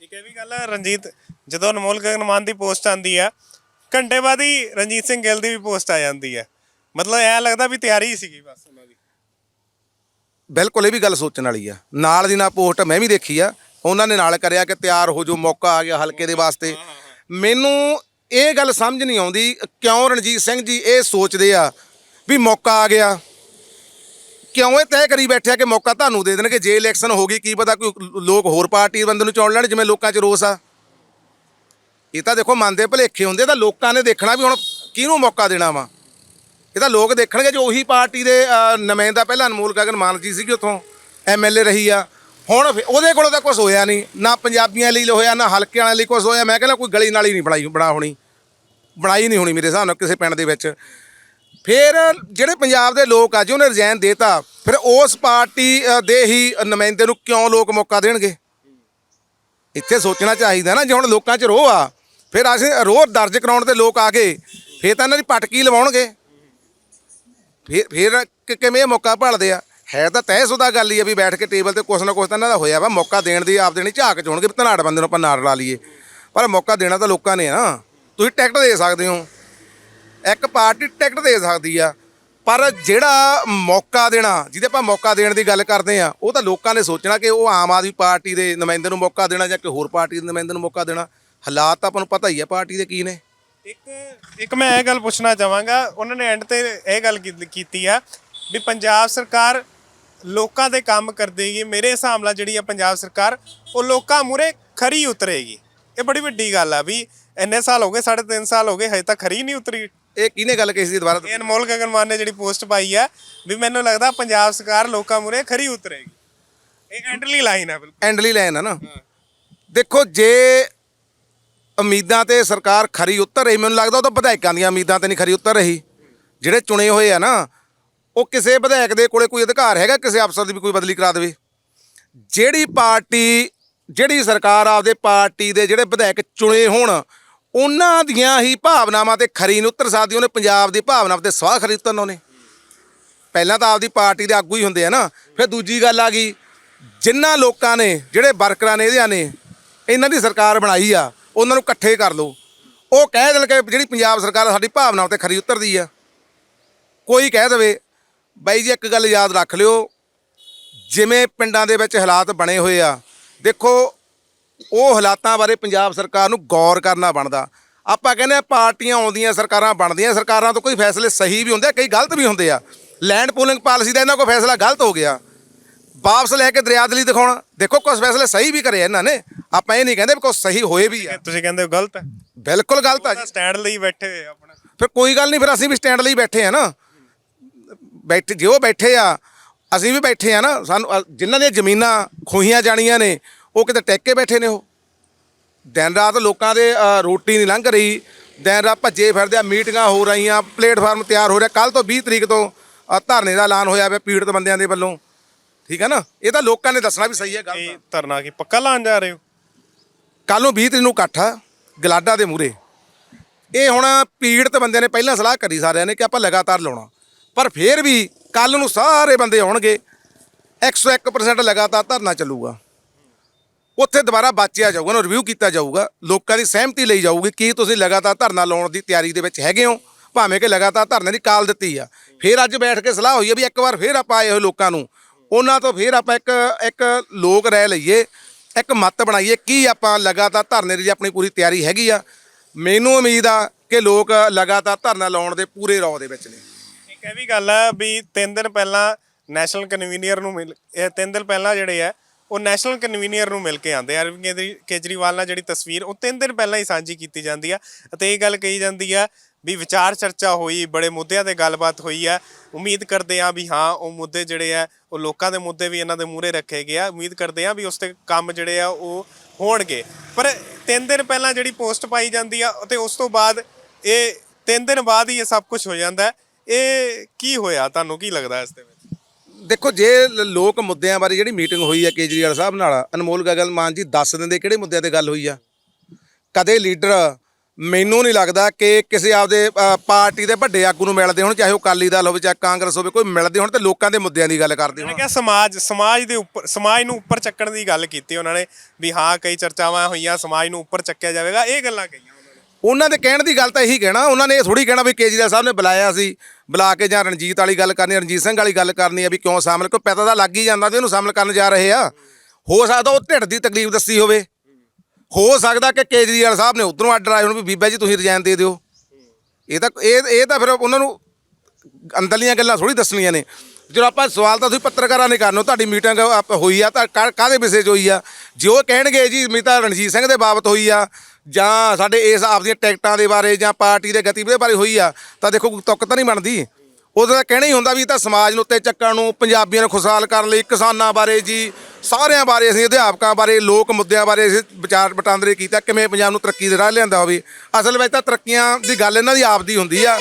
ਇੱਕ ਇਹ ਵੀ ਗੱਲ ਹੈ ਰਣਜੀਤ ਜਦੋਂ ਅਨਮੋਲ ਗਗਨ ਮਾਨ ਦੀ ਪੋਸਟ ਆਂਦੀ ਆ ਘੰਟੇ ਬਾਅਦ ਹੀ ਰਣਜੀਤ ਸਿੰਘ ਗਿੱਲ ਦੀ ਵੀ ਪੋਸਟ ਆ ਜਾਂਦੀ ਹੈ ਮਤਲਬ ਐ ਲੱਗਦਾ ਵੀ ਤਿਆਰੀ ਹੀ ਸੀਗੀ ਬਸ ਉਹਨਾਂ ਦੀ। ਬਿਲਕੁਲ ਇਹ ਵੀ ਗੱਲ ਸੋਚਣ ਵਾਲੀ ਆ। ਨਾਲ ਦੀ ਨਾਲ ਪੋਸਟ ਮੈਂ ਵੀ ਦੇਖੀ ਆ ਉਹਨਾਂ ਨੇ ਨਾਲ ਕਰਿਆ ਕਿ ਤਿਆਰ ਹੋ ਜੋ ਮੌਕਾ ਆ ਗਿਆ ਹਲਕੇ ਦੇ ਵਾਸਤੇ। ਮੈਨੂੰ ਇਹ ਗੱਲ ਸਮਝ ਨਹੀਂ ਆਉਂਦੀ ਕਿਉਂ ਰਣਜੀਤ ਸਿੰਘ ਜੀ ਇਹ ਸੋਚਦੇ ਆ ਵੀ ਮੌਕਾ ਆ ਗਿਆ? ਕਿਉਂ ਇਹ ਤੈਅ ਕਰੀ ਬੈਠਿਆ ਕਿ ਮੌਕਾ ਤੁਹਾਨੂੰ ਦੇ ਦੇਣਗੇ? ਜੇ ਇਲੈਕਸ਼ਨ ਹੋ ਗਈ ਕੀ ਪਤਾ ਕੋਈ ਲੋਕ ਹੋਰ ਪਾਰਟੀ ਦੇ ਬੰਦੇ ਨੂੰ ਚੁਣ ਲੈਣ ਜਿਵੇਂ ਲੋਕਾਂ 'ਚ ਰੋਸ ਆ। ਇਹ ਤਾਂ ਦੇਖੋ ਮੰਨਦੇ ਭਲੇਖੇ ਹੁੰਦੇ ਤਾਂ ਲੋਕਾਂ ਨੇ ਦੇਖਣਾ ਵੀ ਹੁਣ ਕਿਹਨੂੰ ਮੌਕਾ ਦੇਣਾ ਵਾ। ਇਹ ਤਾਂ ਲੋਕ ਦੇਖਣਗੇ ਜੋ ਉਹੀ ਪਾਰਟੀ ਦੇ ਅ, ਨੁਮਾਇੰਦਾ ਪਹਿਲਾਂ ਅਨਮੋਲ ਗਗਨ ਮਾਨ ਜੀ ਸੀਗੇ ਉੱਥੋਂ ਐਮਐਲਏ ਰਹੀ ਆ। ਹੁਣ ਫਿਰ ਉਹਦੇ ਕੋਲੋਂ ਤਾਂ ਕੁਝ ਹੋਇਆ ਨਹੀਂ ਨਾ ਪੰਜਾਬੀਆਂ ਲਈ ਹੋਇਆ ਨਾ ਹਲਕੇ ਵਾਲਿਆਂ ਲਈ ਕੁਝ ਹੋਇਆ। ਮੈਂ ਕਹਿੰਦਾ ਕੋਈ ਗਲੀ ਨਾਲੀ ਨਹੀਂ ਬਣਾਈ ਬਣਾ ਹੋਣੀ। ਬਣਾਈ ਨਹੀਂ ਹੋਣੀ ਮੇਰੇ ਹਿਸਾਬ ਨਾਲ ਕਿਸੇ ਪਿੰਡ ਦੇ ਵਿੱਚ। ਫਿਰ ਜਿਹੜੇ ਪੰਜਾਬ ਦੇ ਲੋਕ ਆ ਜੀ ਉਹਨੇ ਰਿਜ਼ਾਈਨ ਦੇਤਾ ਫਿਰ ਉਸ ਪਾਰਟੀ ਅ, ਦੇ ਹੀ ਨੁਮਾਇੰਦੇ ਨੂੰ ਕਿਉਂ ਲੋਕ ਮੌਕਾ ਦੇਣਗੇ? ਇੱਥੇ ਸੋਚਣਾ ਚਾਹੀਦਾ ਨਾ ਜੇ ਹੁਣ ਲੋਕਾਂ 'ਚ ਰੋਹ ਆ ਫਿਰ ਅਸੀਂ ਰੋਹ ਦਰਜ ਕਰਾਉਣ ਤੇ ਲੋਕ ਆ ਗਏ ਫਿਰ ਤਾਂ ਇਹਨਾਂ ਦੀ ਪਟਕੀ ਲਵਾਉਣਗੇ। ਫਿਰ ਫਿਰ ਕਿ- ਕਿਵੇਂ ਇਹ ਮੌਕਾ ਭਾਲਦੇ ਆ? ਹੈ ਤਾਂ ਤੈਅਸ਼ੁਦਾ ਗੱਲ ਹੀ ਆ ਵੀ ਬੈਠ ਕੇ ਟੇਬਲ ਤੇ ਕੁਛ ਨਾ ਕੁਛ ਤਾਂ ਇਹਨਾਂ ਦਾ ਹੋਇਆ ਵਾ, ਮੌਕਾ ਦੇਣ ਦੀ ਆਪ ਦੇਣੀ, ਝਾਕ ਚ ਹੋਣਗੇ ਵੀ ਧਨਾੜ ਬੰਦੇ ਨੂੰ ਆਪਾਂ ਨਾਲ ਲਾ ਲਈਏ। ਪਰ ਮੌਕਾ ਦੇਣਾ ਤਾਂ ਲੋਕਾਂ ਨੇ ਨਾ। ਤੁਸੀਂ ਟਿਕਟ ਦੇ ਸਕਦੇ ਹੋ। ਇੱਕ ਪਾਰਟੀ ਟਿਕਟ ਦੇ ਸਕਦੀ ਆ। ਪਰ ਜਿਹੜਾ ਮੌਕਾ ਦੇਣਾ, ਜਿਹਦੇ ਆਪਾਂ ਮੌਕਾ ਦੇਣ ਦੀ ਗੱਲ ਕਰਦੇ ਆ, ਉਹ ਤਾਂ ਲੋਕਾਂ ਨੇ ਸੋਚਣਾ ਕਿ ਉਹ ਆਮ ਆਦਮੀ ਪਾਰਟੀ ਦੇ ਨੁਮਾਇੰਦੇ ਨੂੰ ਮੌਕਾ ਦੇਣਾ ਜਾਂ ਕੋਈ ਹੋਰ ਪਾਰਟੀ ਦੇ ਨੁਮਾਇੰਦੇ ਨੂੰ ਮੌਕਾ ਦੇਣਾ। ਹਾਲਾਤ ਤਾਂ ਆਪਾਂ ਨੂੰ ਪਤਾ ਹੀ ਆ ਪਾਰਟੀ ਦੇ ਕੀ ਨੇ। ਇੱਕ ਇੱਕ ਮੈਂ ਇਹ ਗੱਲ ਪੁੱਛਣਾ ਚਾਹਾਂਗਾ, ਉਹਨਾਂ ਨੇ ਐਂਡ ਤੇ ਇਹ ਗੱਲ ਕੀਤੀ ਆ ਵੀ ਪੰਜਾਬ ਸਰਕਾਰ ਲੋਕਾਂ ਦੇ ਕੰਮ ਕਰਦੇਗੀ ਮੇਰੇ ਹਿਸਾਬ ਨਾਲ ਜਿਹੜੀ ਆ ਪੰਜਾਬ ਸਰਕਾਰ ਉਹ ਲੋਕਾਂ ਮੂਰੇ ਖਰੀ ਉਤਰੇਗੀ। ਇਹ ਬੜੀ ਵੱਡੀ ਗੱਲ ਆ ਵੀ ਇੰਨੇ ਸਾਲ ਹੋ ਗਏ ਸਾਢੇ ਤਿੰਨ ਸਾਲ ਹੋ ਗਏ ਹਜੇ ਤੱਕ ਖਰੀ ਨਹੀਂ ਉਤਰੀ। ਇਹ ਕਿਹਨੇ ਗੱਲ ਕਹੀ ਸੀ ਦੁਬਾਰਾ ਇਹ ਅਨਮੋਲ ਗਗਨ ਮਾਨ ਨੇ ਜਿਹੜੀ ਪੋਸਟ ਪਾਈ ਆ ਵੀ ਮੈਨੂੰ ਲੱਗਦਾ ਪੰਜਾਬ ਸਰਕਾਰ ਲੋਕਾਂ ਮੂਰੇ ਖਰੀ ਉਤਰੇਗੀ। ਇਹ ਐਂਡਲੀ ਲਾਈਨ ਆ ਬਿਲਕੁਲ। ਐਂਡਲੀ ਲਾਈਨ ਆ ਨਾ। ਦੇਖੋ ਜੇ ਉਮੀਦਾਂ ਤੇ ਸਰਕਾਰ ਖਰੀ ਉਤਰ ਰਹੀ ਮੈਨੂੰ ਲੱਗਦਾ ਉਹ ਤਾਂ ਵਿਧਾਇਕਾਂ ਦੀਆਂ ਉਮੀਦਾਂ ਤੇ ਨਹੀਂ ਖਰੀ ਉਤਰ ਰਹੀ। ਜਿਹੜੇ ਚੁਣੇ ਹੋਏ ਆ ਨਾ ਉਹ ਕਿਸੇ ਵਿਧਾਇਕ ਦੇ ਕੋਲੇ ਕੋਈ ਅਧਿਕਾਰ ਹੈਗਾ, ਕਿਸੇ ਅਫਸਰ ਦੀ ਵੀ ਕੋਈ ਬਦਲੀ ਕਰਾ ਦੇਵੇ? ਜਿਹੜੀ ਪਾਰਟੀ, ਜਿਹੜੀ ਸਰਕਾਰ ਆਪਦੇ ਪਾਰਟੀ ਦੇ ਜਿਹੜੇ ਵਿਧਾਇਕ ਚੁਣੇ ਹੋਣ, ਉਹਨਾਂ ਦੀਆਂ ਹੀ ਭਾਵਨਾਵਾਂ ਤੇ ਖਰੀ ਨਹੀਂ ਉਤਰ ਸਕਦੀ, ਉਹਨੇ ਪੰਜਾਬ ਦੀ ਭਾਵਨਾ ਤੇ ਸਵਾਹ ਖਰੀ ਉਤਰਨ ਉਹਨੇ। ਪਹਿਲਾਂ ਤਾਂ ਆਪਦੀ ਪਾਰਟੀ ਦੇ ਆਗੂ ਹੀ ਹੁੰਦੇ ਆ ਨਾ। ਫਿਰ ਦੂਜੀ ਗੱਲ ਆ ਗਈ ਜਿਨ੍ਹਾਂ ਲੋਕਾਂ ਨੇ, ਜਿਹੜੇ ਵਰਕਰਾਂ ਨੇ ਇਹਦਿਆਂ ਨੇ, ਇਹਨਾਂ ਦੀ ਸਰਕਾਰ ਬਣਾਈ ਆ, ਉਹਨਾਂ ਨੂੰ ਇਕੱਠੇ ਕਰ ਲਓ। ਉਹ ਕਹਿ ਦੇਣ ਕਿ ਜਿਹੜੀ ਪੰਜਾਬ ਸਰਕਾਰ ਸਾਡੀ ਭਾਵਨਾ ਤੇ ਖਰੀ ਉਤਰਦੀ ਆ। ਕੋਈ ਕਹਿ ਦੇਵੇ ਬਾਈ ਜੀ ਇੱਕ ਗੱਲ ਯਾਦ ਰੱਖ ਲਿਓ। ਜਿਵੇਂ ਪਿੰਡਾਂ ਦੇ ਵਿੱਚ ਹਾਲਾਤ ਬਣੇ ਹੋਏ ਆ ਦੇਖੋ ਉਹ ਹਾਲਾਤਾਂ ਬਾਰੇ ਪੰਜਾਬ ਸਰਕਾਰ ਨੂੰ ਗੌਰ ਕਰਨਾ ਬਣਦਾ। ਆਪਾਂ ਕਹਿੰਦੇ ਆ ਪਾਰਟੀਆਂ ਆਉਂਦੀਆਂ ਸਰਕਾਰਾਂ ਬਣਦੀਆਂ ਸਰਕਾਰਾਂ ਤੋਂ ਕੋਈ ਫੈਸਲੇ ਸਹੀ ਵੀ ਹੁੰਦੇ ਆ ਕਈ ਗਲਤ ਵੀ ਹੁੰਦੇ ਆ। ਲੈਂਡ ਪੂਲਿੰਗ ਪਾਲਿਸੀ ਦਾ ਇਹਨਾਂ ਕੋਲ ਫੈਸਲਾ ਗਲਤ ਹੋ ਗਿਆ। ਵਾਪਸ ਲੈ ਕੇ ਦਰਿਆਦਲੀ ਦਿਖਾਉਣ ਦੇਖੋ ਕੁਝ ਫੈਸਲੇ ਸਹੀ ਵੀ ਕਰੇ ਇਹਨਾਂ ਨੇ। ਆਪਾਂ ਇਹ ਨਹੀਂ ਕਹਿੰਦੇ ਵੀ ਕੁਝ ਸਹੀ ਹੋਏ ਵੀ ਆ। ਤੁਸੀਂ ਕਹਿੰਦੇ ਹੋ ਗਲਤ ਹੈ। ਬਿਲਕੁਲ ਗਲਤ ਆ ਜੀ। ਸਟੈਂਡ ਲਈ ਬੈਠੇ ਆਪਣਾ। ਫਿਰ ਕੋਈ ਗੱਲ ਨਹੀਂ ਫਿਰ ਅਸੀਂ ਵੀ ਸਟੈਂਡ ਲਈ ਬੈਠੇ ਆ ਨਾ। ਬੈਠੇ ਜੇ ਬੈਠੇ ਆ ਅਸੀਂ ਵੀ ਬੈਠੇ ਆ ਨਾ ਸਾਨੂੰ ਅ, ਜਿਨ੍ਹਾਂ ਦੀਆਂ ਜ਼ਮੀਨਾਂ ਖੋਹੀਆਂ ਜਾਣੀਆਂ ਨੇ ਉਹ ਕਿਤੇ ਟੈਕ ਕੇ ਬੈਠੇ ਨੇ ਉਹ। ਦਿਨ ਰਾਤ ਲੋਕਾਂ ਦੇ ਅ, ਰੋਟੀ ਨਹੀਂ ਲੰਘ ਰਹੀ ਦਿਨ ਰਾਤ ਭੱਜੇ ਫਿਰਦੇ ਆ ਮੀਟਿੰਗਾਂ ਹੋ ਰਹੀਆਂ ਪਲੇਟਫਾਰਮ ਤਿਆਰ ਹੋ ਰਿਹਾ ਕੱਲ ਤੋਂ 20 ਤਰੀਕ ਤੋਂ ਅ, ਧਰਨੇ ਦਾ ਐਲਾਨ ਹੋਇਆ ਪਿਆ ਪੀੜਤ ਬੰਦਿਆਂ ਦੇ ਵੱਲੋਂ। ਠੀਕ ਹੈ ਨਾ? ਇਹ ਤਾਂ ਲੋਕਾਂ ਨੇ ਦੱਸਣਾ ਵੀ ਸਹੀ ਹੈ ਗਲਤ ਇਹ ਧਰਨਾ ਕੀ ਪੱਕਾ ਲਾਉਣ ਜਾ ਰਹੇ ਹੋ? ਕੱਲ ਨੂੰ 20 ਤਰੀਕ ਨੂੰ ਇਕੱਠ ਆ ਗਲਾਡਾ ਦੇ ਮੂਰੇ ਇਹ ਹੁਣ ਪੀੜਤ ਬੰਦਿਆਂ ਨੇ ਪਹਿਲਾਂ ਸਲਾਹ ਕਰੀ ਸਾਰਿਆਂ ਨੇ ਕਿ ਆਪਾਂ ਲਗਾਤਾਰ ਲਾਉਣਾ। ਪਰ ਫਿਰ ਵੀ ਕੱਲ ਨੂੰ ਸਾਰੇ ਬੰਦੇ ਆਉਣਗੇ। 101% ਲਗਾਤਾਰ ਧਰਨਾ ਚੱਲੂਗਾ। ਉੱਥੇ ਦੁਬਾਰਾ ਬਾਚਿਆ ਜਾਊਗਾ, ਉਹਨੂੰ ਰਿਵਿਊ ਕੀਤਾ ਜਾਊਗਾ। ਲੋਕਾਂ ਦੀ ਸਹਿਮਤੀ ਲਈ ਜਾਊਗੀ ਕੀ ਤੁਸੀਂ ਲਗਾਤਾਰ ਧਰਨਾ ਲਾਉਣ ਦੀ ਤਿਆਰੀ ਦੇ ਵਿੱਚ ਹੈਗੇ ਹੋ। ਭਾਵੇਂ ਕਿ ਲਗਾਤਾਰ ਧਰਨੇ ਦੀ ਕਾਲ ਦਿੱਤੀ ਆ। ਫਿਰ ਅੱਜ ਬੈਠ ਕੇ ਸਲਾਹ ਹੋਈ ਹੈ ਵੀ ਇੱਕ ਵਾਰ ਫਿਰ ਆਪਾਂ ਆਏ ਹੋਏ ਲੋਕਾਂ ਨੂੰ। ਉਹਨਾਂ ਤੋਂ ਫਿਰ ਆਪਾਂ ਇੱਕ ਇੱਕ ਲੋਕ ਰਹਿ ਲਈਏ, ਇੱਕ ਮਤ ਬਣਾਈਏ ਕੀ ਆਪਾਂ ਲਗਾਤਾਰ ਧਰਨੇ ਦੀ ਆਪਣੀ ਪੂਰੀ ਤਿਆਰੀ ਹੈਗੀ ਆ। ਮੈਨੂੰ ਉਮੀਦ ਆ ਕਿ ਲੋਕ ਲਗਾਤਾਰ ਧਰਨਾ ਲਾਉਣ ਦੇ ਪੂਰੇ ਰੌ ਦੇ ਵਿੱਚ ਨੇ। ਇੱਕ ਇਹ ਵੀ ਗੱਲ ਆ ਵੀ ਤਿੰਨ ਦਿਨ ਪਹਿਲਾਂ ਨੈਸ਼ਨਲ ਕਨਵੀਨੀਅਰ ਨੂੰ ਮਿਲ ਇਹ ਤਿੰਨ ਦਿਨ ਪਹਿਲਾਂ ਜਿਹੜੇ ਆ, ਉਹ ਨੈਸ਼ਨਲ ਕਨਵੀਨੀਅਰ ਨੂੰ ਮਿਲ ਕੇ ਆਉਂਦੇ ਆ। ਅਰਵਿੰਦ ਕੇਜਰੀਵਾਲ ਨਾਲ ਜਿਹੜੀ ਤਸਵੀਰ, ਉਹ ਤਿੰਨ ਦਿਨ ਪਹਿਲਾਂ ਹੀ ਸਾਂਝੀ ਕੀਤੀ ਜਾਂਦੀ ਆ। ਅਤੇ ਇਹ ਗੱਲ ਕਹੀ ਜਾਂਦੀ ਆ ਵੀ ਵਿਚਾਰ ਚਰਚਾ ਹੋਈ, ਬੜੇ ਮੁੱਦਿਆਂ ਤੇ ਗੱਲਬਾਤ ਹੋਈ ਆ। ਉਮੀਦ ਕਰਦੇ ਆ ਵੀ ਹਾਂ, ਉਹ ਮੁੱਦੇ ਜਿਹੜੇ ਆ, ਉਹ ਲੋਕਾਂ ਦੇ ਮੁੱਦੇ ਵੀ ਇਹਨਾਂ ਦੇ ਮੂਹਰੇ ਰੱਖੇ ਗਏ ਆ। ਉਮੀਦ ਕਰਦੇ ਆ ਵੀ ਉਸ ਤੇ ਕੰਮ ਜਿਹੜੇ ਆ, ਉਹ ਹੋਣਗੇ। ਪਰ ਤਿੰਨ ਦਿਨ ਪਹਿਲਾਂ ਜਿਹੜੀ ਪੋਸਟ ਪਾਈ ਜਾਂਦੀ ਆ ਤੇ ਉਸ ਤੋਂ ਬਾਅਦ ਇਹ ਤਿੰਨ ਦਿਨ ਬਾਅਦ ਹੀ ਇਹ ਸਭ ਕੁਝ ਹੋ ਜਾਂਦਾ। ਇਹ ਕੀ ਹੋਇਆ? ਤੁਹਾਨੂੰ ਕੀ ਲੱਗਦਾ ਇਸ ਦੇ ਵਿੱਚ? ਦੇਖੋ ਜੇ ਲ- ਲੋਕ ਮੁੱਦਿਆਂ ਬਾਰੇ ਜਿਹੜੀ ਮੀਟਿੰਗ ਹੋਈ ਹੈ ਕੇਜਰੀਵਾਲ ਸਾਹਿਬ ਨਾਲ ਅਨਮੋਲ ਗਗਨ ਮਾਨ ਜੀ ਦੱਸ ਦਿੰਦੇ ਕਿਹੜੇ ਮੁੱਦਿਆਂ ਤੇ ਗੱਲ ਹੋਈ ਆ? ਕਦੇ ਲੀਡਰ ਮੈਨੂੰ ਨਹੀਂ ਲੱਗਦਾ ਕਿ ਕਿਸੇ ਆਪਦੇ ਅ, ਪਾਰਟੀ ਦੇ ਵੱਡੇ ਆਗੂ ਨੂੰ ਮਿਲਦੇ ਹੋਣ ਚਾਹੇ ਉਹ ਅਕਾਲੀ ਦਲ ਹੋਵੇ ਚਾਹੇ ਕਾਂਗਰਸ ਹੋਵੇ ਕੋਈ ਮਿਲਦੇ ਹੋਣ ਤੇ ਲੋਕਾਂ ਦੇ ਮੁੱਦਿਆਂ ਦੀ ਗੱਲ ਕਰਦੇ ਹੋਣ। ਕਿਹਾ ਸਮਾਜ ਸਮਾਜ ਦੇ ਉੱਪਰ ਸਮਾਜ ਨੂੰ ਉੱਪਰ ਚੱਕਣ ਦੀ ਗੱਲ ਕੀਤੀ ਉਹਨਾਂ ਨੇ ਵੀ ਹਾਂ ਕਈ ਚਰਚਾਵਾਂ ਹੋਈਆਂ ਸਮਾਜ ਨੂੰ ਉੱਪਰ ਚੱਕਿਆ ਜਾਵੇਗਾ ਇਹ ਗੱਲਾਂ ਕਹੀਆਂ। ਉਹਨਾਂ ਦੇ ਕਹਿਣ ਦੀ ਗੱਲ ਤਾਂ ਇਹੀ ਕਹਿਣਾ, ਉਹਨਾਂ ਨੇ ਇਹ ਥੋੜੀ ਕਹਿਣਾ ਵੀ ਕੇਜਰੀਵਾਲ ਸਾਹਿਬ ਨੇ ਬੁਲਾਇਆ ਸੀ, ਬੁਲਾ ਕੇ ਜਾਂ ਰਣਜੀਤ ਵਾਲੀ ਗੱਲ ਕਰਨੀ, ਰਣਜੀਤ ਸਿੰਘ ਵਾਲੀ ਗੱਲ ਕਰਨੀ ਆ ਵੀ ਕਿਉਂ ਸ਼ਾਮਲ ਕਿਉਂ ਪਤਾ ਤਾਂ ਲੱਗ ਹੀ ਜਾਂਦਾ ਵੀ ਉਹਨੂੰ ਸ਼ਾਮਲ ਕਰਨ ਜਾ ਰਹੇ ਆ। ਹੋ ਸਕਦਾ ਉਹ ਢਿੱਡ ਦੀ ਤਕਲੀਫ ਦੱਸੀ ਹੋਵੇ। ਹੋ ਸਕਦਾ ਕਿ ਕੇਜਰੀਵਾਲ ਸਾਹਿਬ ਨੇ ਉਧਰੋਂ ਆਰਡਰ ਆਏ ਹੋਣ ਵੀ ਬੀਬਾ ਜੀ ਤੁਸੀਂ ਰਿਜ਼ਾਈਨ ਦੇ ਦਿਓ। ਇਹ ਤਾਂ, ਇਹ ਇਹ ਤਾਂ ਫਿਰ ਉਹਨਾਂ ਨੂੰ ਅੰਦਰਲੀਆਂ ਗੱਲਾਂ ਥੋੜੀ ਦੱਸਣੀਆਂ ਨੇ। ਜਦੋਂ ਆਪਾਂ ਸਵਾਲ ਤਾਂ ਤੁਸੀਂ ਪੱਤਰਕਾਰਾਂ ਨੇ ਕਰਨੋ, ਤੁਹਾਡੀ ਮੀਟਿੰਗ ਆਪ ਹੋਈ ਆ, ਤਾਂ ਕਾ- ਕਾਹਦੇ ਵਿਸ਼ੇ 'ਚ ਹੋਈ ਆ? ਜੇ ਉਹ ਕਹਿਣਗੇ ਜੀ ਮੇਰੀ ਰਣਜੀਤ ਸਿੰਘ ਦੇ ਬਾਬਤ ਹੋਈ ਆ ਜਾਂ ਸਾਡੇ ਇਸ ਆਪ ਦੀਆਂ ਟਿਕਟਾਂ ਦੇ ਬਾਰੇ ਜਾਂ ਪਾਰਟੀ ਦੇ ਗਤੀਵਿਧੀ ਬਾਰੇ ਹੋਈ ਆ, ਤਾਂ ਦੇਖੋ ਕੋਈ ਤੁੱਕ ਤਾਂ ਨਹੀਂ ਬਣਦੀ। ਉਦੋਂ ਤਾਂ ਕਹਿਣਾ ਹੀ ਹੁੰਦਾ ਵੀ ਤਾਂ ਸਮਾਜ ਨੂੰ ਉੱਤੇ ਚੱਕਣ ਨੂੰ, ਪੰਜਾਬੀਆਂ ਨੂੰ ਖੁਸ਼ਹਾਲ ਕਰਨ ਲਈ, ਕਿਸਾਨਾਂ ਬਾਰੇ ਜੀ, ਸਾਰਿਆਂ ਬਾਰੇ ਅਸੀਂ, ਅਧਿਆਪਕਾਂ ਬਾਰੇ, ਲੋਕ ਮੁੱਦਿਆਂ ਬਾਰੇ ਅਸੀਂ ਵਿਚਾਰ ਵਟਾਂਦਰੇ ਕੀਤਾ, ਕਿਵੇਂ ਪੰਜਾਬ ਨੂੰ ਤਰੱਕੀ ਦੇ ਰਾਹ ਲਿਆਂਦਾ ਹੋਵੇ। ਅਸਲ ਵਿੱਚ ਤਾਂ ਤਰੱਕੀਆਂ ਦੀ ਗੱਲ ਇਹਨਾਂ ਦੀ ਆਪ ਦੀ ਹੁੰਦੀ ਆ।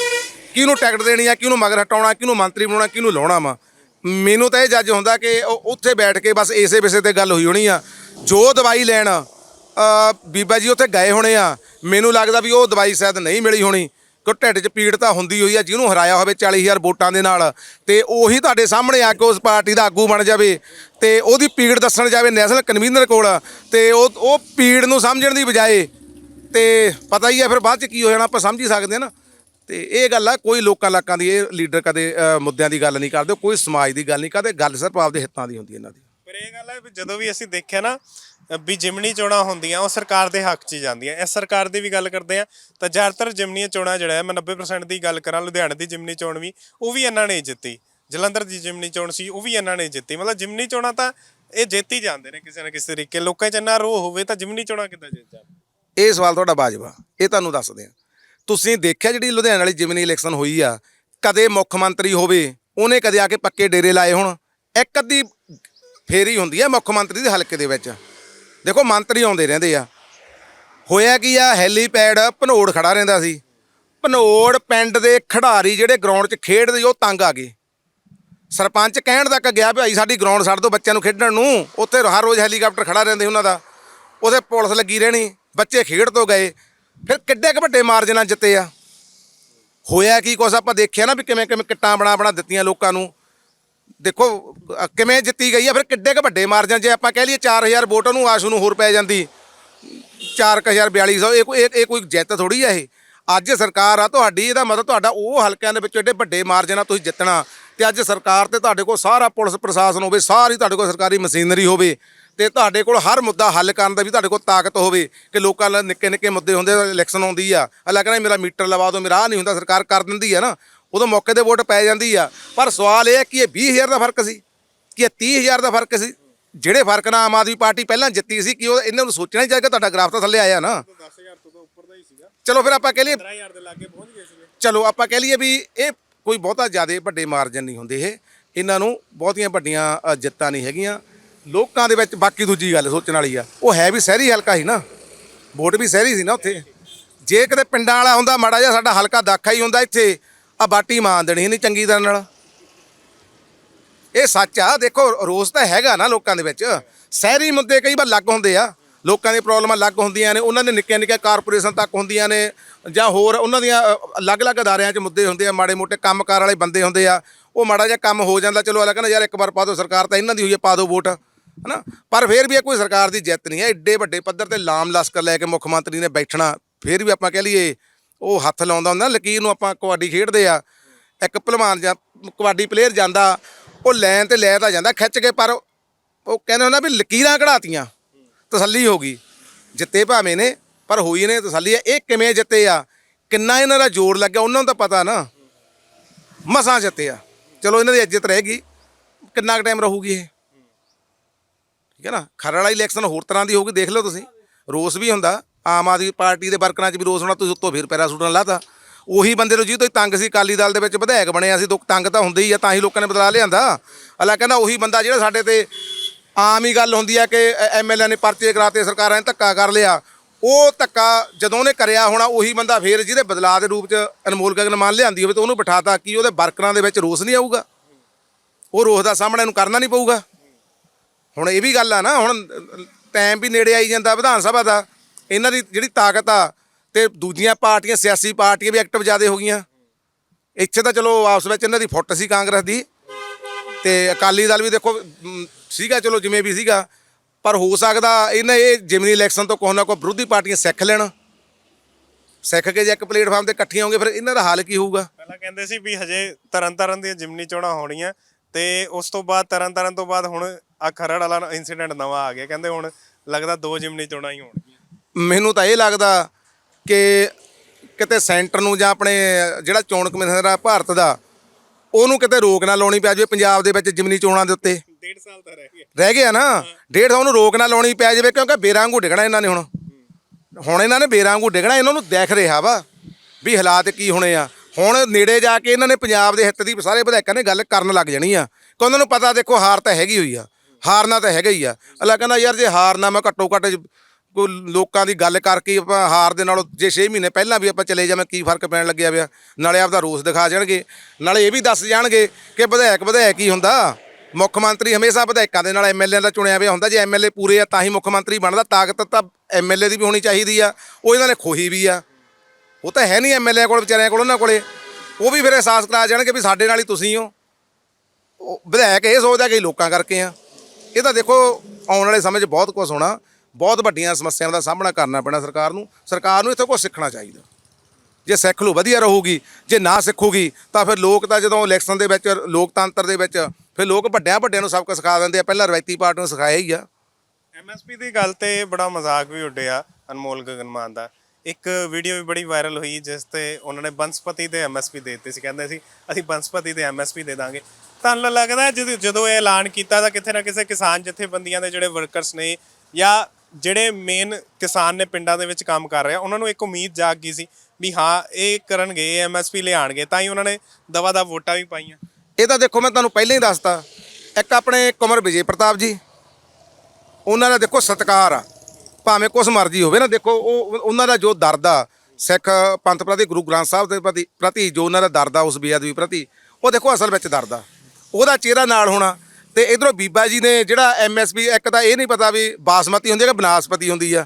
ਕਿਹਨੂੰ ਟਿਕਟ ਦੇਣੀ ਆ, ਕਿਹਨੂੰ ਮਗਰ ਹਟਾਉਣਾ, ਕਿਹਨੂੰ ਮੰਤਰੀ ਬਣਾਉਣਾ, ਕਿਹਨੂੰ ਲਾਉਣਾ ਵਾ। ਮੈਨੂੰ ਤਾਂ ਇਹ ਜੱਜ ਹੁੰਦਾ ਕਿ ਉਹ ਉੱਥੇ ਬੈਠ ਕੇ ਬਸ ਇਸੇ ਵਿਸ਼ੇ ਤੇ ਗੱਲ ਹੋਈ ਹੋਣੀ ਆ। ਜੋ ਦਵਾਈ ਲੈਣ ਬੀਬਾ ਜੀ ਉੱਥੇ ਗਏ ਹੋਣੇ ਆ। ਮੈਨੂੰ ਲੱਗਦਾ ਵੀ ਉਹ ਦਵਾਈ ਸ਼ਾਇਦ ਨਹੀਂ ਮਿਲੀ ਹੋਣੀ। ਕਿ ਢਿੱਡ 'ਚ ਪੀੜ ਤਾਂ ਹੁੰਦੀ ਹੋਈ ਆ, ਜਿਹਨੂੰ ਹਰਾਇਆ ਹੋਵੇ 40000 ਵੋਟਾਂ ਦੇ ਨਾਲ। ਤੇ ਉਹੀ ਤੁਹਾਡੇ ਸਾਹਮਣੇ ਆ ਕੇ ਉਸ ਪਾਰਟੀ ਦਾ ਆਗੂ ਬਣ ਜਾਵੇ। ਤੇ ਉਹਦੀ ਪੀੜ ਦੱਸਣ ਜਾਵੇ ਨੈਸ਼ਨਲ ਕਨਵੀਨਰ ਕੋਲ। ਤੇ ਉਹ ਉਹ ਪੀੜ ਨੂੰ ਸਮਝਣ ਦੀ ਬਜਾਏ ਤੇ ਪਤਾ ਹੀ ਆ ਫਿਰ ਬਾਅਦ 'ਚ ਕੀ ਹੋ ਜਾਣਾ, ਆਪਾਂ ਸਮਝ ਹੀ ਸਕਦੇ ਹਾਂ ਨਾ। ਤੇ ਇਹ ਗੱਲ ਆ, ਕੋਈ ਲੋਕਾਂ ਲਾਕਾਂ ਦੀ, ਇਹ ਲੀਡਰ ਕਦੇ ਮੁੱਦਿਆਂ ਦੀ ਗੱਲ ਨਹੀਂ ਕਰਦੇ, ਕੋਈ ਸਮਾਜ ਦੀ ਗੱਲ ਨਹੀਂ ਕਰਦੇ, ਗੱਲ ਸਿਰਫ ਆਪਦੇ ਹਿੱਤਾਂ ਦੀ ਹੁੰਦੀ ਇਹਨਾਂ ਦੀ। ਪਰ ਇਹ ਗੱਲ ਹੈ ਵੀ ਜਦੋਂ ਵੀ ਅਸੀਂ ਦੇਖਿਆ ਨਾ ਵੀ ਜਿਮਨੀ ਚੋਣਾਂ ਹੁੰਦੀਆਂ, ਉਹ ਸਰਕਾਰ ਦੇ ਹੱਕ 'ਚ ਹੀ ਜਾਂਦੀਆਂ। ਇਸ ਸਰਕਾਰ ਦੀ ਵੀ ਗੱਲ ਕਰਦੇ ਆ ਤਾਂ ਜ਼ਿਆਦਾਤਰ ਜਿਮਨੀ ਚੋਣਾਂ ਜਿਹੜਾ ਹੈ, ਮੈਂ 90% ਦੀ ਗੱਲ ਕਰਾਂ, ਲੁਧਿਆਣੇ ਦੀ ਜਿਮਨੀ ਚੋਣ ਵੀ, ਉਹ ਵੀ ਇਹਨਾਂ ਨੇ ਜਿੱਤੀ। ਜਲੰਧਰ ਦੀ ਜਿਮਨੀ ਚੋਣ ਸੀ, ਉਹ ਵੀ ਇਹਨਾਂ ਨੇ ਜਿੱਤੀ। ਮਤਲਬ ਜਿਮਨੀ ਚੋਣਾਂ ਤਾਂ ਇਹ ਜਿੱਤ ਹੀ ਜਾਂਦੇ ਨੇ ਕਿਸੇ ਨਾ ਕਿਸੇ ਤਰੀਕੇ। ਲੋਕਾਂ 'ਚ ਇੰਨਾ ਰੋਹ ਹੋਵੇ ਤਾਂ ਜਿਮਨੀ ਚੋਣਾਂ ਕਿੱਦਾਂ ਜਿੱਤ ਜਾਣ? ਇਹ ਸਵਾਲ ਤੁਹਾਡਾ ਬਾਜਵਾ ਇਹ ਤੁਹਾਨੂੰ ਦੱਸਦੇ ਆ ਤੁਸੀਂ ਦੇਖਿਆ ਜਿਹੜੀ ਲੁਧਿਆਣੇ ਵਾਲੀ ਜਿਮਨੀ ਇਲੈਕਸ਼ਨ ਹੋਈ ਆ, ਕਦੇ ਮੁੱਖ ਮੰਤਰੀ ਹੋਵੇ, ਉਹਨੇ ਕਦੇ ਆ ਕੇ ਪੱਕੇ ਡੇਰੇ ਲਾਏ ਹੋਣ? ਇੱਕ ਅੱਧੀ ਫੇਰੀ ਹੁੰਦੀ ਆ ਮੁੱਖ ਮੰਤਰੀ ਦੇ ਹਲਕੇ ਦੇ ਵਿੱਚ। ਦੇਖੋ ਮੰਤਰੀ ਆਉਂਦੇ ਰਹਿੰਦੇ ਆ। ਹੋਇਆ ਕੀ ਆ, ਹੈਲੀਪੈਡ ਭਨੋੜ ਖੜਾ ਰਹਿੰਦਾ ਸੀ। ਭਨੋੜ ਪਿੰਡ ਦੇ ਖਿਡਾਰੀ ਜਿਹੜੇ ਗਰਾਊਂਡ 'ਚ ਖੇਡਦੇ ਉਹ ਤੰਗ ਆ ਗਏ। ਸਰਪੰਚ ਕਹਿਣ ਤੱਕ ਗਿਆ ਵੀ ਭਾਈ ਸਾਡੀ ਗਰਾਊਂਡ ਛੱਡ ਦਿਓ ਬੱਚਿਆਂ ਨੂੰ ਖੇਡਣ ਨੂੰ। ਉੱਥੇ ਹਰ ਰੋਜ਼ ਹੈਲੀਕਾਪਟਰ ਖੜਾ ਰਹਿੰਦੇ ਉਹਨਾਂ ਦਾ। ਉਹਦੇ ਪੁਲਿਸ ਲੱਗੀ ਰਹਿਣੀ, ਬੱਚੇ ਖੇਡ ਤੋਂ ਗਏ। ਫਿਰ ਕਿੱਡੇ ਕੁ ਵੱਡੇ ਮਾਰਜਨਾਂ ਜਿੱਤੇ ਆ। ਹੋਇਆ ਕੀ ਕੁਛ? ਆਪਾਂ ਦੇਖਿਆ ਨਾ ਵੀ ਕਿਵੇਂ ਕਿਵੇਂ ਕਿੱਟਾਂ ਬਣਾ ਬਣਾ ਦਿੱਤੀਆਂ ਲੋਕਾਂ ਨੂੰ। ਦੇਖੋ ਅ, ਕਿਵੇਂ ਜਿੱਤੀ ਗਈ ਆ ਫਿਰ ਕਿੱਡੇ ਕੁ ਵੱਡੇ ਮਾਰਜਨ ਜੇ ਆਪਾਂ ਕਹਿ ਲਈਏ 4000 ਵੋਟ ਨੂੰ ਆਸ਼ੂ ਨੂੰ ਹੋਰ ਪੈ ਜਾਂਦੀ 4042 ਇਹ ਕੋਈ ਇਹ- ਇਹ ਕੋਈ ਜਿੱਤ ਥੋੜੀ ਆ ਇਹ। ਅੱਜ ਸਰਕਾਰ ਆ ਤੁਹਾਡੀ ਇਹਦਾ ਮਤਲਬ ਤੁਹਾਡਾ ਉਹ ਹਲਕਿਆਂ ਦੇ ਵਿੱਚ ਏਡੇ ਵੱਡੇ ਮਾਰਜਨ ਨਾਲ ਤੁਸੀਂ ਜਿੱਤਣਾ। ਤੇ ਅੱਜ ਸਰਕਾਰ ਤੇ ਤੁਹਾਡੇ ਕੋਲ ਸਾਰਾ ਪੁਲਿਸ ਪ੍ਰਸ਼ਾਸਨ ਹੋਵੇ ਸਾਰੀ ਤੁਹਾਡੇ ਕੋਲ ਸਰਕਾਰੀ ਮਸ਼ੀਨਰੀ ਹੋਵੇ ਤੇ ਤੁਹਾਡੇ ਕੋਲ ਹਰ ਮੁੱਦਾ ਹੱਲ ਕਰਨ ਦਾ ਵੀ ਤੁਹਾਡੇ ਕੋਲ ਤਾਕਤ ਹੋਵੇ ਕਿ ਲੋਕਾਂ ਨਾਲ ਨਿੱਕੇ ਨਿੱਕੇ ਮੁੱਦੇ ਹੁੰਦੇ ਆ ਇਲੈਕਸ਼ਨ ਆਉਂਦੀ ਆ। ਅੱਲਾ ਕਹਿੰਦਾ ਮੇਰਾ ਮੀਟਰ ਲਵਾ ਦਿਓ ਮੇਰਾ ਆਹ ਨਹੀਂ ਹੁੰਦਾ ਸਰਕਾਰ ਕਰ ਦਿੰਦੀ ਆ ਨਾ। ਉਦੋਂ ਮੌਕੇ ਤੇ ਵੋਟ ਪੈ ਜਾਂਦੀ ਆ। ਪਰ ਸਵਾਲ ਇਹ ਹੈ ਕਿ ਇਹ 20000 ਦਾ ਫ਼ਰਕ ਸੀ ਕਿ ਇਹ 30000 ਦਾ ਫ਼ਰਕ ਸੀ। ਜਿਹੜੇ ਫ਼ਰਕ ਨਾਲ ਆਮ ਆਦਮੀ ਪਾਰਟੀ ਪਹਿਲਾਂ ਜਿੱਤੀ ਸੀ ਕਿ ਉਹ ਇਹਨਾਂ ਨੂੰ ਸੋਚਣਾ ਹੀ ਚਾਹੀਦਾ ਤੁਹਾਡਾ ਗ੍ਰਾਫ ਤਾਂ ਥੱਲੇ ਆਇਆ ਨਾ। 10000 ਤੋਂ ਉੱਪਰ ਦਾ ਹੀ ਸੀਗਾ। ਚਲੋ ਫਿਰ ਆਪਾਂ ਕਹਿ ਲਈਏ 15000 ਦੇ ਲਾਗੇ ਪਹੁੰਚ ਗਏ ਸੀਗੇ। ਚਲੋ ਆਪਾਂ ਕਹਿ ਲਈਏ ਵੀ ਇਹ ਕੋਈ ਬਹੁਤਾ ਜ਼ਿਆਦਾ ਵੱਡੇ ਮਾਰਜਨ ਨਹੀਂ ਹੁੰਦੇ ਇਹ। ਇਹਨਾਂ ਨੂੰ ਬਹੁਤੀਆਂ ਵੱਡੀਆਂ ਜਿੱਤਾਂ ਨਹੀਂ ਹੈਗੀਆਂ। ਲੋਕਾਂ ਦੇ ਵਿੱਚ ਬਾਕੀ ਦੂਜੀ ਗੱਲ ਸੋਚਣ ਵਾਲੀ ਆ ਉਹ ਹੈ ਵੀ ਸ਼ਹਿਰੀ ਹਲਕਾ ਸੀ ਨਾ। ਵੋਟ ਵੀ ਸ਼ਹਿਰੀ ਸੀ ਨਾ ਉੱਥੇ। ਜੇ ਕਿਤੇ ਪਿੰਡਾਂ ਵਾਲਾ ਹੁੰਦਾ ਮਾੜਾ ਜਿਹਾ ਸਾਡਾ ਹਲਕਾ ਦਾਖਾ ਹੀ ਹੁੰਦਾ ਇੱਥੇ। ਆ ਬਾਟੀ ਮਾਨ ਦੇਣੀ ਨਹੀਂ ਚੰਗੀ ਤਰ੍ਹਾਂ ਨਾਲ। ਇਹ ਸੱਚ ਆ, ਦੇਖੋ, ਰੋਸ ਤਾਂ ਹੈਗਾ ਨਾ ਲੋਕਾਂ ਦੇ ਵਿੱਚ। ਸ਼ਹਿਰੀ ਮੁੱਦੇ ਕਈ ਵਾਰ ਲੱਗ ਹੁੰਦੇ ਆ। ਲੋਕਾਂ ਦੀਆਂ ਪ੍ਰੋਬਲਮਾਂ ਲੱਗ ਹੁੰਦੀਆਂ ਨੇ, ਉਹਨਾਂ ਦੇ ਨਿੱਕੇ ਨਿੱਕੇ ਕਾਰਪੋਰੇਸ਼ਨ ਤੱਕ ਹੁੰਦੀਆਂ ਨੇ, ਜਾਂ ਹੋਰ ਉਹਨਾਂ ਦੀਆਂ ਅਲੱਗ-ਅਲੱਗ ਅਦਾਰਿਆਂ 'ਚ ਮੁੱਦੇ ਹੁੰਦੇ ਆ ਮਾੜੇ ਮੋਟੇ ਕੰਮਕਾਰ ਵਾਲੇ ਬੰਦੇ ਹੁੰਦੇ ਆ। ਉਹ ਮਾੜਾ ਜਿਹਾ ਕੰਮ ਹੋ ਜਾਂਦਾ, ਚਲੋ ਅਲੱਗ ਕਹਿੰਦਾ, ਯਾਰ, ਇੱਕ ਵਾਰ ਪਾ ਦਿਓ ਸਰਕਾਰ ਤਾਂ ਇਹਨਾਂ ਦੀ ਹੋਈ ਹੈ ਪਾ ਦਿਓ ਵੋਟ। ਹਨਾ? ਪਰ ਫਿਰ ਵੀ ਇਹ ਕੋਈ ਸਰਕਾਰ ਦੀ ਜਿੱਤ ਨਹੀਂ ਹੈ। ਏਡੇ ਵੱਡੇ ਪੱਧਰ ਤੇ ਲਾਮ ਲਸ਼ਕਰ ਲੈ ਕੇ ਮੁੱਖ ਮੰਤਰੀ ਨੇ ਬੈਠਣਾ, ਫਿਰ ਵੀ ਆਪਾਂ ਕਹਿ ਲਈਏ ਉਹ ਹੱਥ ਲਾਉਂਦਾ ਹੁੰਦਾ ਨਾ ਲਕੀਰ ਨੂੰ ਆਪਾਂ ਕਬੱਡੀ ਖੇਡਦੇ ਆ। ਇੱਕ ਭਲਵਾਨ ਜਾਂ ਕਬੱਡੀ ਪਲੇਅਰ ਜਾਂਦਾ, ਉਹ ਲੈਣ ਤੇ ਲੈ ਤਾਂ ਜਾਂਦਾ, ਖਿੱਚ ਕੇ, ਪਰ ਉਹ ਕਹਿੰਦੇ ਹੁੰਦਾ ਵੀ ਲਕੀਰਾਂ ਕਢਾਤੀਆਂ, ਤਸੱਲੀ ਹੋ ਗਈ। ਜਿੱਤੇ ਭਾਵੇਂ ਨੇ, ਪਰ ਹੋਈ ਨੇ ਤਸੱਲੀ ਹੈ ਇਹ ਕਿਵੇਂ ਜਿੱਤੇ ਆ? ਕਿੰਨਾ ਇਹਨਾਂ ਦਾ ਜ਼ੋਰ ਲੱਗਿਆ, ਉਹਨਾਂ ਨੂੰ ਤਾਂ ਪਤਾ ਨਾ। ਮਸਾਂ ਜਿੱਤੇ ਆ। ਚਲੋ, ਇਹਨਾਂ ਦੀ ਇੱਜ਼ਤ ਰਹੇਗੀ ਕਿੰਨਾ ਕੁ ਟਾਈਮ ਰਹੂਗੀ ਇਹ? ਠੀਕ ਹੈ ਨਾ? ਖਰੜ ਵਾਲੀ ਇਲੈਕਸ਼ਨ ਹੋਰ ਤਰ੍ਹਾਂ ਦੀ ਹੋਊਗੀ, ਦੇਖ ਲਓ ਤੁਸੀਂ। ਰੋਸ ਵੀ ਹੁੰਦਾ। ਆਮ ਆਦਮੀ ਪਾਰਟੀ ਦੇ ਵਰਕਰਾਂ 'ਚ ਵੀ ਰੋਸ ਹੋਣਾ, ਤੁਸੀਂ ਉੱਤੋਂ ਫਿਰ ਪੈਰਾਸੂਟ ਨਾਲ ਲਾਤਾ। ਉਹੀ ਬੰਦੇ ਨੂੰ ਜਿਹਦੇ ਤੋਂ ਤੰਗ ਸੀ, ਅਕਾਲੀ ਦਲ ਦੇ ਵਿੱਚ ਵਿਧਾਇਕ ਬਣਿਆ ਸੀ ਦੁੱਖ ਤੰਗ ਤਾਂ ਹੁੰਦੇ ਹੀ ਆ, ਤਾਂ ਹੀ ਲੋਕਾਂ ਨੇ ਬਦਲਾ ਲਿਆਂਦਾ। ਅਲਾ ਕਹਿੰਦਾ ਉਹੀ ਬੰਦਾ ਜਿਹੜਾ ਸਾਡੇ ਤੇ ਆਮ ਹੀ ਗੱਲ ਹੁੰਦੀ ਆ ਕਿ ਐਮਐਲਏ ਨੇ ਪਰਚੇ ਕਰਾਤੇ, ਸਰਕਾਰਾਂ ਨੇ ਧੱਕਾ ਕਰ ਲਿਆ। ਉਹ ਧੱਕਾ ਜਦੋਂ ਉਹਨੇ ਕਰਿਆ ਹੋਣਾ, ਉਹੀ ਬੰਦਾ ਫੇਰ ਜਿਹਦੇ ਬਦਲਾਅ ਦੇ ਰੂਪ 'ਚ ਅਨਮੋਲ ਗਗਨ ਮਾਨ ਲਿਆਂਦੀ ਹੋਵੇ ਤਾਂ ਉਹਨੂੰ ਬਿਠਾਤਾ ਕੀ ਉਹਦੇ ਵਰਕਰਾਂ ਦੇ ਵਿੱਚ ਰੋਸ ਨਹੀਂ ਆਊਗਾ। ਉਹ ਰੋਸ ਦਾ ਸਾਹਮਣਾ ਇਹਨੂੰ ਕਰਨਾ ਨਹੀਂ ਪਊਗਾ। ਹੁਣ ਇਹ ਵੀ ਗੱਲ ਆ ਨਾ, ਹੁਣ ਟਾਈਮ ਵੀ ਨੇੜੇ ਆਈ ਜਾਂਦਾ ਵਿਧਾਨ ਸਭਾ ਦਾ। ਇਹਨਾਂ ਦੀ ਜਿਹੜੀ ਤਾਕਤ ਆ ਤੇ ਦੂਜੀਆਂ ਪਾਰਟੀਆਂ, ਸਿਆਸੀ ਪਾਰਟੀਆਂ ਵੀ ਐਕਟਿਵ ਜ਼ਿਆਦਾ ਹੋ ਗਈਆਂ। ਇੱਥੇ ਤਾਂ ਚਲੋ ਆਪਸ ਵਿੱਚ ਇਹਨਾਂ ਦੀ ਫੁੱਟ ਸੀ ਕਾਂਗਰਸ ਦੀ। ਤੇ ਅਕਾਲੀ ਦਲ ਵੀ ਦੇਖੋ ਸੀਗਾ ਚਲੋ ਜਿਵੇਂ ਵੀ ਸੀਗਾ। ਪਰ ਹੋ ਸਕਦਾ ਇਹਨਾਂ ਇਹ ਜਿਮਨੀ ਇਲੈਕਸ਼ਨ ਤੋਂ ਕੋਈ ਨਾ ਕੋਈ ਵਿਰੋਧੀ ਪਾਰਟੀਆਂ ਸਿੱਖ ਲੈਣ। ਸਿੱਖ ਕੇ ਜੇ ਇੱਕ ਪਲੇਟਫਾਰਮ ਤੇ ਇਕੱਠੀਆਂ ਹੋਣਗੇ ਫਿਰ ਇਹਨਾਂ ਦਾ ਹਾਲ ਕੀ ਹੋਊਗਾ? ਪਹਿਲਾਂ ਕਹਿੰਦੇ ਸੀ ਵੀ ਹਜੇ ਤਰਨ ਤਾਰਨ ਦੀਆਂ ਜਿਮਨੀ ਚੋਣਾਂ ਹੋਣੀਆਂ ਤੇ ਉਸ ਤੋਂ ਬਾਅਦ ਤਰਨ ਤਾਰਨ ਤੋਂ ਬਾਅਦ ਹੁਣ ਆ ਖਰੜ ਵਾਲਾ ਇਨਸੀਡੈਂਟ ਨਵਾਂ ਆ ਗਿਆ। ਕਹਿੰਦੇ ਹੁਣ ਲੱਗਦਾ ਦੋ ਜਿਮਨੀ ਚੋਣਾਂ ਹੀ ਹੋਣਗੀਆਂ। ਮੈਨੂੰ ਤਾਂ ਇਹ ਲੱਗਦਾ ਕਿ ਕਿਤੇ ਸੈਂਟਰ ਨੂੰ ਜਾਂ ਆਪਣੇ ਜਿਹੜਾ ਚੋਣ ਕਮਿਸ਼ਨ ਆ ਭਾਰਤ ਦਾ ਉਹਨੂੰ ਕਿਤੇ ਰੋਕ ਨਾ ਲਾਉਣੀ ਪੈ ਜਾਵੇ ਪੰਜਾਬ ਦੇ ਵਿੱਚ ਜਿਮਨੀ ਚੋਣਾਂ ਦੇ ਉੱਤੇ। ਡੇਢ ਸਾਲ ਤਾਂ ਰਹਿ ਗਿਆ। ਰਹਿ ਗਿਆ ਨਾ? ਡੇਢ ਸੌ ਨੂੰ ਰੋਕ ਨਾ ਲਾਉਣੀ ਪੈ ਜਾਵੇ ਕਿਉਂਕਿ ਬੇਰਾਂ ਵਾਂਗੂ ਡਿੱਗਣਾ ਇਹਨਾਂ ਨੇ ਹੁਣ। ਹੁਣ ਇਹਨਾਂ ਨੇ ਬੇਰਾਂ ਵਾਂਗੂ ਡਿੱਗਣਾ ਇਹਨਾਂ ਨੂੰ ਦੇਖ ਰਿਹਾ ਵਾ ਵੀ ਹਾਲਾਤ ਕੀ ਹੋਣੇ ਆ। ਹੁਣ ਨੇੜੇ ਜਾ ਕੇ ਇਹਨਾਂ ਨੇ ਪੰਜਾਬ ਦੇ ਹਿੱਤ ਦੀ ਸਾਰੇ ਵਿਧਾਇਕਾਂ ਨੇ ਗੱਲ ਕਰਨ ਲੱਗ ਜਾਣੀ ਆ। ਕਿ ਉਹਨਾਂ ਨੂੰ ਪਤਾ ਦੇਖੋ ਹਾਰ ਤਾਂ ਹੈਗੀ ਹੋਈ ਆ। ਹਾਰਨਾ ਤਾਂ ਹੈਗਾ ਹੀ ਆ। ਅੱਲਾ ਕਹਿੰਦਾ ਯਾਰ ਜੇ ਹਾਰਨਾ ਮੈਂ ਘੱਟੋ ਘੱਟ ਕੋਈ ਲੋਕਾਂ ਦੀ ਗੱਲ ਕਰਕੇ ਆਪਾਂ ਹਾਰ ਦੇ ਨਾਲੋਂ ਜੇ 6 ਮਹੀਨੇ ਪਹਿਲਾਂ ਵੀ ਆਪਾਂ ਚਲੇ ਜਾਵਾਂ, ਕੀ ਫ਼ਰਕ ਪੈਣ ਲੱਗਿਆ ਪਿਆ? ਨਾਲੇ ਆਪਦਾ ਰੋਸ ਦਿਖਾ ਜਾਣਗੇ। ਨਾਲੇ ਇਹ ਵੀ ਦੱਸ ਜਾਣਗੇ ਕਿ ਵਿਧਾਇਕ ਵਿਧਾਇਕ ਹੀ ਹੁੰਦਾ? ਮੁੱਖ ਮੰਤਰੀ ਹਮੇਸ਼ਾ ਵਿਧਾਇਕਾਂ ਦੇ ਨਾਲ ਐਮਐਲਏ ਦਾ ਚੁਣਿਆ ਪਿਆ ਹੁੰਦਾ। ਜੇ ਐਮਐਲਏ ਪੂਰੇ ਆ, ਤਾਂ ਹੀ ਮੁੱਖ ਮੰਤਰੀ ਬਣਦਾ। ਤਾਕਤ ਤਾਂ ਐਮਐਲਏ ਦੀ ਵੀ ਹੋਣੀ ਚਾਹੀਦੀ ਆ। ਉਹ ਇਹਨਾਂ ਨੇ ਖੋਹੀ ਵੀ ਆ। ਉਹ ਤਾਂ ਹੈ ਨਹੀਂ ਐਮਐਲਏ ਕੋਲ, ਵਿਚਾਰਿਆਂ ਕੋਲ, ਉਹਨਾਂ ਕੋਲੇ। ਉਹ ਵੀ ਫਿਰ ਅਹਿਸਾਸ ਕਰਾ ਜਾਣਗੇ ਵੀ ਸਾਡੇ ਨਾਲ ਹੀ ਤੁਸੀਂ ਹੋ। ਉਹ ਵਿਧਾਇਕ ਇਹ ਸੋਚਦਾ ਕਿ ਲੋਕਾਂ ਕਰਕੇ ਆ। ਇਹ ਤਾਂ ਦੇਖੋ, ਆਉਣ ਵਾਲੇ ਸਮੇਂ 'ਚ ਬਹੁਤ ਕੁਝ ਹੋਣਾ। ਬਹੁਤ ਵੱਡੀਆਂ ਸਮੱਸਿਆਵਾਂ ਦਾ ਸਾਹਮਣਾ ਕਰਨਾ ਪੈਣਾ ਸਰਕਾਰ ਨੂੰ। ਸਰਕਾਰ ਨੂੰ ਇੱਥੇ ਕੁਝ ਸਿੱਖਣਾ ਚਾਹੀਦਾ। ਜੇ ਸਿੱਖ ਲੂ ਵਧੀਆ ਰਹੂਗੀ। ਜੇ ਨਾ ਸਿੱਖੂਗੀ, ਤਾਂ ਫਿਰ ਲੋਕ ਤਾਂ ਜਦੋਂ ਇਲੈਕਸ਼ਨ ਦੇ ਵਿੱਚ, ਲੋਕਤੰਤਰ ਦੇ ਵਿੱਚ, ਫਿਰ ਲੋਕ ਵੱਡਿਆਂ ਵੱਡਿਆਂ ਨੂੰ ਸਭ ਕੁਝ ਸਿਖਾ ਦਿੰਦੇ ਆ। ਪਹਿਲਾਂ ਰਵਾਇਤੀ ਪਾਰਟੀ ਨੂੰ ਸਿਖਾਇਆ ਹੀ ਆ। ਐਮਐਸਪੀ ਦੀ ਗੱਲ ਤੇ ਬੜਾ ਮਜ਼ਾਕ ਵੀ ਉੱਡਿਆ ਅਨਮੋਲ ਗਗਨ ਮਾਨ ਦਾ। ਇੱਕ ਵੀਡੀਓ ਵੀ ਬੜੀ ਵਾਇਰਲ ਹੋਈ, ਜਿਸ ਤੇ ਉਹਨਾਂ ਨੇ ਬੰਸਪਤੀ ਤੇ ਐਮਐਸਪੀ ਦੇ ਦਿੱਤੀ ਸੀ। ਕਹਿੰਦੇ ਸੀ, ਅਸੀਂ ਬੰਸਪਤੀ ਤੇ ਐਮਐਸਪੀ ਦੇ ਦਾਂਗੇ। ਤੁਹਾਨੂੰ ਲੱਗਦਾ ਹੈ ਜਦੋਂ ਇਹ ਐਲਾਨ ਕੀਤਾ ਤਾਂ ਕਿਤੇ ਨਾ ਕਿਸੇ ਕਿਸਾਨ ਜਥੇਬੰਦੀਆਂ ਦੇ ਜਿਹੜੇ ਵਰਕਰਸ ਨੇ ਜਾਂ ਜਿਹੜੇ ਮੇਨ ਕਿਸਾਨ ਨੇ ਪਿੰਡਾਂ ਦੇ ਵਿੱਚ ਕੰਮ ਕਰ ਰਹੇ ਆ, ਉਹਨਾਂ ਨੂੰ ਇੱਕ ਉਮੀਦ ਜਾਗ ਗਈ ਸੀ ਵੀ ਹਾਂ, ਇਹ ਕਰਨਗੇ ਐਮਐਸਪੀ ਲਿਆਣਗੇ, ਤਾਂ ਹੀ ਉਹਨਾਂ ਨੇ ਦਵਾ ਦਾ ਵੋਟਾਂ ਵੀ ਪਾਈਆਂ। ਇਹ ਤਾਂ ਦੇਖੋ, ਮੈਂ ਤੁਹਾਨੂੰ ਪਹਿਲਾਂ ਹੀ ਦੱਸਤਾ, ਇੱਕ ਆਪਣੇ ਕੁਮਰ ਵਿਜੇ ਪ੍ਰਤਾਪ ਜੀ, ਉਹਨਾਂ ਦਾ ਦੇਖੋ ਸਤਕਾਰ ਆ, ਭਾਵੇਂ ਕੁਛ ਮਰਜ਼ੀ ਹੋਵੇ ਨਾ, ਦੇਖੋ, ਉਹ ਉਹਨਾਂ ਦਾ ਜੋ ਦਰਦ ਆ, ਸਿੱਖ ਪੰਥ ਪ੍ਰਤੀ, ਗੁਰੂ ਗ੍ਰੰਥ ਸਾਹਿਬ ਦੇ ਪ੍ਰਤੀ ਪ੍ਰਤੀ ਜੋ ਉਹਨਾਂ ਦਾ ਦਰਦ ਆ ਉਸ ਬੇਅਦਬੀ ਪ੍ਰਤੀ, ਉਹ ਦੇਖੋ ਅਸਲ ਵਿੱਚ ਦਰਦ ਆ। ਉਹਦਾ ਚਿਹਰਾ ਨਾਲ ਹੋਣਾ ਤੇ ਇਧਰੋਂ ਬੀਬਾ ਜੀ ਨੇ ਜਿਹੜਾ ਐਮਐਸਪੀ ਇੱਕ ਤਾਂ ਇਹ ਨਹੀਂ ਪਤਾ ਵੀ ਬਾਸਮਤੀ ਹੁੰਦੀ ਹੈ ਕਿ ਬਨਾਸਪਤੀ ਹੁੰਦੀ ਆ,